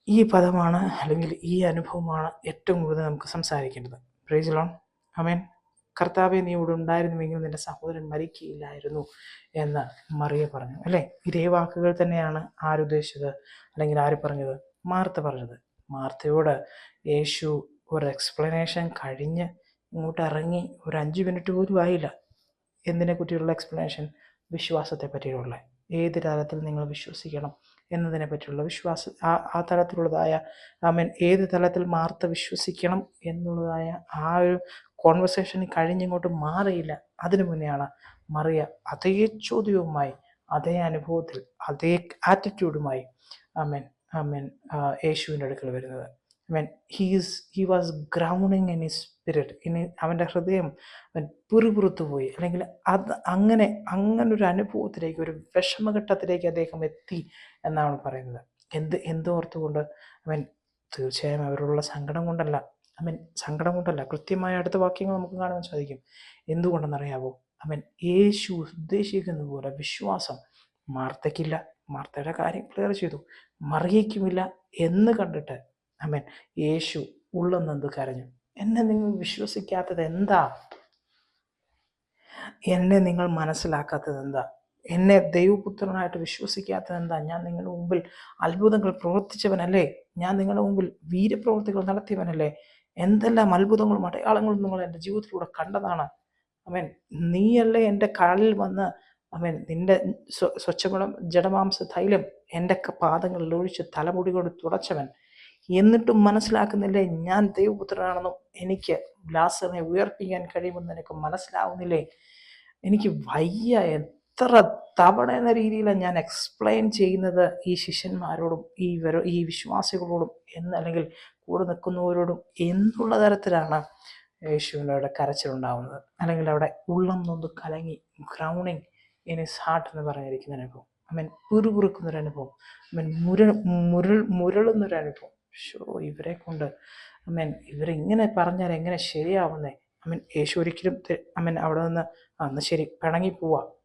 ഈ പദമാണ് അല്ലെങ്കിൽ ഈ അനുഭവമാണ് ഏറ്റവും കൂടുതൽ നമുക്ക് സംസാരിക്കേണ്ടത്. പ്രൈസ് ലോൺ അമേൻ കർത്താവെ നീ ഇവിടെ ഉണ്ടായിരുന്നുവെങ്കിൽ നിന്റെ സഹോദരൻ മരിക്കുകയില്ലായിരുന്നു എന്ന് മറിയ പറഞ്ഞു. അല്ലേ? ഇതേ വാക്കുകൾ തന്നെയാണ് ആരുദ്ദേശിച്ചത് അല്ലെങ്കിൽ ആര് പറഞ്ഞത്? മാർത്ത പറഞ്ഞത്. മാർത്തയോട് യേശു ഒരു എക്സ്പ്ലനേഷൻ കഴിഞ്ഞ് ഇങ്ങോട്ട് ഇറങ്ങി ഒരു അഞ്ച് മിനിറ്റ് പോലും ആയില്ല. എന്തിനെ പറ്റിയുള്ള എക്സ്പ്ലനേഷൻ വിശ്വാസത്തെ പറ്റിയുള്ള ഏത് തരത്തിൽ നിങ്ങൾ വിശ്വസിക്കണം? എന്നതിനെ പറ്റിയുള്ള വിശ്വാസ ആ ആ തലത്തിലുള്ളതായ ഐ മീൻ ഏത് തലത്തിൽ മാർത്ത വിശ്വസിക്കണം എന്നുള്ളതായ ആ ഒരു കോൺവെർസേഷൻ കഴിഞ്ഞിങ്ങോട്ട് മാറിയില്ല. അതിനു മുന്നെയാണ് മറിയ അതേ ചോദ്യവുമായി അതേ അനുഭവത്തിൽ അതേ ആറ്റിറ്റ്യൂഡുമായി ആമേൻ ആമേൻ യേശുവിന്റെ അടുക്കൽ വരുന്നത്. Mean he's he was grounding in his spirit ഇനി അവന്റെ ഹൃദയം അവൻ പിറുപിറുത്തു പോയി. അല്ലെങ്കിൽ അത് അങ്ങനെ അങ്ങനെ ഒരു അനുഭവത്തിലേക്ക് ഒരു വിഷമഘട്ടത്തിലേക്ക് അദ്ദേഹം എത്തി എന്നാണ് പറയുന്നത്. എന്ത് എന്തോർത്തുകൊണ്ട് അവൻ തീർച്ചയായും അവരോടുള്ള സങ്കടം കൊണ്ടല്ല അവൻ സങ്കടം കൊണ്ടല്ല കൃത്യമായ അടുത്ത വാക്യങ്ങൾ നമുക്ക് കാണാൻ സാധിക്കും. എന്തുകൊണ്ടെന്നറിയാവോ? അവൻ യേശു ഉദ്ദേശിക്കുന്ന പോലെ വിശ്വാസം മാർത്തയ്ക്കില്ല മാർത്തയുടെ കാര്യം ക്ലിയർ ചെയ്തു മറിയയ്ക്കുമില്ല എന്ന് കണ്ടിട്ട് അമേൻ. യേശു ഉള്ളെന്നെന്ത് കരഞ്ഞു? എന്നെ നിങ്ങൾ വിശ്വസിക്കാത്തത് എന്താ? എന്നെ നിങ്ങൾ മനസ്സിലാക്കാത്തത് എന്താ? എന്നെ ദൈവപുത്രനായിട്ട് വിശ്വസിക്കാത്തത് എന്താ? ഞാൻ നിങ്ങളുടെ മുമ്പിൽ അത്ഭുതങ്ങൾ പ്രവർത്തിച്ചവനല്ലേ? ഞാൻ നിങ്ങളുടെ മുമ്പിൽ വീരപ്രവർത്തികൾ നടത്തിയവനല്ലേ? എന്തെല്ലാം അത്ഭുതങ്ങളും അടയാളങ്ങളും നിങ്ങൾ എന്റെ ജീവിതത്തിലൂടെ കണ്ടതാണ്. അവൻ നീയല്ലേ എന്റെ കാലിൽ വന്ന് അവൻ നിന്റെ സ്വച്ഛമുളം ജഡമാംസ തൈലം എന്റെ പാദങ്ങളിൽ ഒഴിച്ച് തലമുടി കൊണ്ട് തുടച്ചവൻ. എന്നിട്ടും മനസ്സിലാക്കുന്നില്ലേ? ഞാൻ ദൈവപുത്രനാണെന്നും എനിക്ക് ലാസറിനെ ഉയർപ്പിക്കാൻ കഴിയുമെന്ന് എനിക്ക് മനസ്സിലാവുന്നില്ലേ? എനിക്ക് വയ്യ എത്ര തവണ എന്ന രീതിയിലാണ് ഞാൻ എക്സ്പ്ലെയിൻ ചെയ്യുന്നത് ഈ ശിഷ്യന്മാരോടും ഈ വരോ ഈ വിശ്വാസികളോടും എന്നല്ലെങ്കിൽ കൂടെ നിൽക്കുന്നവരോടും എന്നുള്ള തരത്തിലാണ് യേശുവിന്റെ അവിടെ കരച്ചിലുണ്ടാവുന്നത്. അല്ലെങ്കിൽ അവിടെ ഉള്ളം നൊന്ന് കലങ്ങി ഗ്രൗണിങ് ഇൻ ഇസ് ഹാർട്ട് എന്ന് പറഞ്ഞിരിക്കുന്ന അനുഭവം അമ്മൻ പിറുപിറുക്കുന്നൊരു അനുഭവം മുരൾ മുര മുരൾ മുരളുന്നൊരു അനുഭവം ഷോ ഇവരെ കൊണ്ട് അമ്മൻ ഇവരിങ്ങനെ പറഞ്ഞാൽ എങ്ങനെ ശരിയാവുന്നേ? അമ്മൻ യേശു ഒരിക്കലും അമ്മൻ അവിടെ നിന്ന് അന്ന് ശരി പിണങ്ങി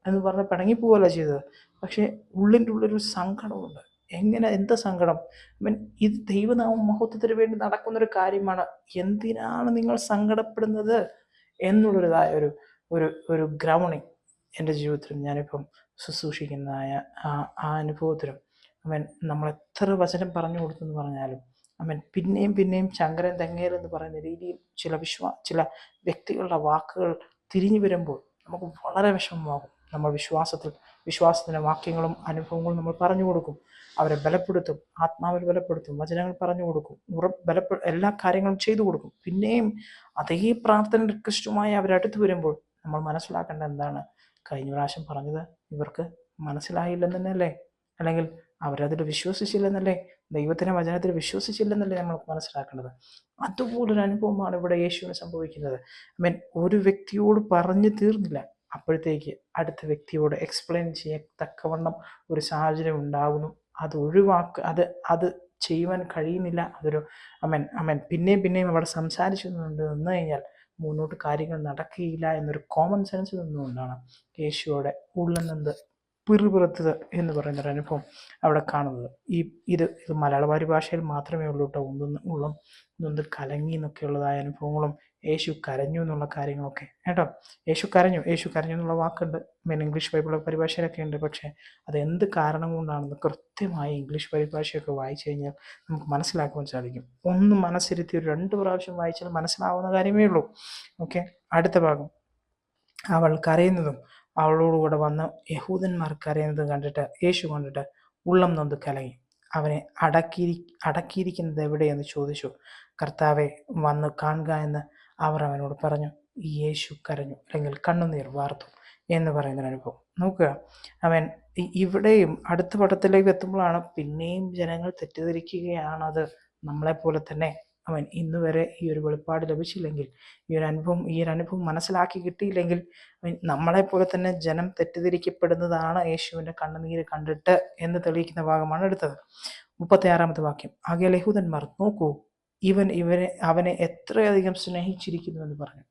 എന്ന് പറഞ്ഞ് പിണങ്ങി പോവല്ല ചെയ്തത്. പക്ഷേ ഉള്ളിന്റെ ഉള്ളൊരു സങ്കടമുണ്ട്. എങ്ങനെ എന്താ സങ്കടം? മീൻ ഇത് ദൈവനാമ മഹത്വത്തിന് വേണ്ടി നടക്കുന്നൊരു കാര്യമാണ്. എന്തിനാണ് നിങ്ങൾ സങ്കടപ്പെടുന്നത് എന്നുള്ളൊരിതായ ഒരു ഒരു ഒരു ഗ്രൗണിങ് എന്റെ ജീവിതത്തിലും ഞാനിപ്പം ശുശ്രൂഷിക്കുന്നതായ ആ ആ അനുഭവത്തിലും. അവൻ നമ്മൾ എത്ര വചനം പറഞ്ഞു കൊടുത്തെന്ന് പറഞ്ഞാലും അവൻ പിന്നെയും പിന്നെയും ശങ്കരൻ തെങ്ങേരെന്ന് പറയുന്ന രീതിയിൽ ചില വിശ്വാ ചില വ്യക്തികളുടെ വാക്കുകൾ തിരിഞ്ഞു വരുമ്പോൾ നമുക്ക് വളരെ വിഷമമാകും. നമ്മൾ വിശ്വാസത്തിൽ വിശ്വാസത്തിന്റെ വാക്യങ്ങളും അനുഭവങ്ങളും നമ്മൾ പറഞ്ഞു കൊടുക്കും. അവരെ ബലപ്പെടുത്തും ആത്മാവിൽ ബലപ്പെടുത്തും വചനങ്ങൾ പറഞ്ഞു കൊടുക്കും ഉറ ബലപ്പെ എല്ലാ കാര്യങ്ങളും ചെയ്തു കൊടുക്കും. പിന്നെയും അതേ പ്രാർത്ഥന റിക്വസ്റ്റുമായി അവരടുത്ത് വരുമ്പോൾ നമ്മൾ മനസ്സിലാക്കേണ്ട എന്താണ്? കഴിഞ്ഞ പ്രാവശ്യം പറഞ്ഞത് ഇവർക്ക് മനസ്സിലായില്ലെന്ന് തന്നെയല്ലേ? അല്ലെങ്കിൽ അവരതിൽ വിശ്വസിച്ചില്ലെന്നല്ലേ? ദൈവത്തിന്റെ വചനത്തിൽ വിശ്വസിച്ചില്ലെന്നല്ലേ നമ്മൾ മനസ്സിലാക്കേണ്ടത്? അതുപോലൊരു അനുഭവമാണ് ഇവിടെ യേശുവിന് സംഭവിക്കുന്നത്. ഐ മീൻ ഒരു വ്യക്തിയോട് പറഞ്ഞു തീർന്നില്ല. അപ്പോഴത്തേക്ക് അടുത്ത വ്യക്തിയോട് എക്സ്പ്ലെയിൻ ചെയ്യത്തക്കവണ്ണം ഒരു സാഹചര്യം ഉണ്ടാകുന്നു അത് ഒഴിവാക്ക അത് അത് ചെയ്യുവാൻ കഴിയുന്നില്ല. അതൊരു അമൻ അമൻ പിന്നെയും പിന്നെയും അവിടെ സംസാരിച്ചു നിന്ന് കഴിഞ്ഞാൽ മുന്നോട്ട് കാര്യങ്ങൾ നടക്കുകയില്ല എന്നൊരു കോമൺ സെൻസ് നിന്നുകൊണ്ടാണ് യേശുവോടെ ഉള്ളിൽ നിന്ന് പിറുപിറുത്തത് എന്ന് പറയുന്നൊരു അനുഭവം അവിടെ കാണുന്നത്. ഈ ഇത് ഇത് മലയാള പരിഭാഷയിൽ മാത്രമേ ഉള്ളൂ കേട്ടോ. ഒന്നും ഉള്ളം ഇതൊന്ന് കലങ്ങി എന്നൊക്കെയുള്ളതായ അനുഭവങ്ങളും യേശു കരഞ്ഞു എന്നുള്ള കാര്യങ്ങളൊക്കെ. കേട്ടോ? യേശു കരഞ്ഞു. യേശു കരഞ്ഞു എന്നുള്ള വാക്കുണ്ട്. മീൻ ഇംഗ്ലീഷ് ബൈബിൾ പരിഭാഷയിലൊക്കെ ഉണ്ട് പക്ഷേ അത് എന്ത് കാരണം കൊണ്ടാണെന്ന് കൃത്യമായി ഇംഗ്ലീഷ് പരിഭാഷയൊക്കെ വായിച്ചു കഴിഞ്ഞാൽ നമുക്ക് മനസ്സിലാക്കുവാൻ സാധിക്കും. ഒന്ന് മനസ്സിരുത്തി ഒരു രണ്ട് പ്രാവശ്യം വായിച്ചാൽ മനസ്സിലാവുന്ന കാര്യമേ ഉള്ളൂ. ഓക്കെ? അടുത്ത ഭാഗം. അവൾ കരയുന്നതും അവളോടുകൂടെ വന്ന് യഹൂദന്മാർ കരയുന്നത് കണ്ടിട്ട് യേശു കണ്ടിട്ട് ഉള്ളം നൊന്ത് കലങ്ങി. അവനെ അടക്കിയിരി അടക്കിയിരിക്കുന്നത് എവിടെയെന്ന് ചോദിച്ചു. കർത്താവെ വന്ന് കാണുക എന്ന് അവർ അവനോട് പറഞ്ഞു. യേശു കരഞ്ഞു. അല്ലെങ്കിൽ കണ്ണുനീർ വാർത്തു എന്ന് പറയുന്ന അനുഭവം. നോക്കുക അവൻ ഇവിടെയും അടുത്ത പടത്തിലേക്ക് എത്തുമ്പോഴാണ് പിന്നെയും ജനങ്ങൾ തെറ്റിദ്ധരിക്കുകയാണത്. നമ്മളെപ്പോലെ തന്നെ അവൻ ഇന്നുവരെ ഈ ഒരു വെളിപ്പാട് ലഭിച്ചില്ലെങ്കിൽ ഈ ഒരു അനുഭവം ഈ ഒരു അനുഭവം മനസ്സിലാക്കി കിട്ടിയില്ലെങ്കിൽ നമ്മളെപ്പോലെ തന്നെ ജനം തെറ്റിദ്ധരിക്കപ്പെടുന്നതാണ് യേശുവിന്റെ കണ്ണുനീര് കണ്ടിട്ട് എന്ന് തെളിയിക്കുന്ന ഭാഗമാണ് എടുത്തത് മുപ്പത്തി ആറാമത്തെ വാക്യം. ആകെ ലഹൂദന്മാർ നോക്കൂ ഇവൻ ഇവനെ അവനെ എത്രയധികം സ്നേഹിച്ചിരിക്കുന്നു എന്ന് പറഞ്ഞു.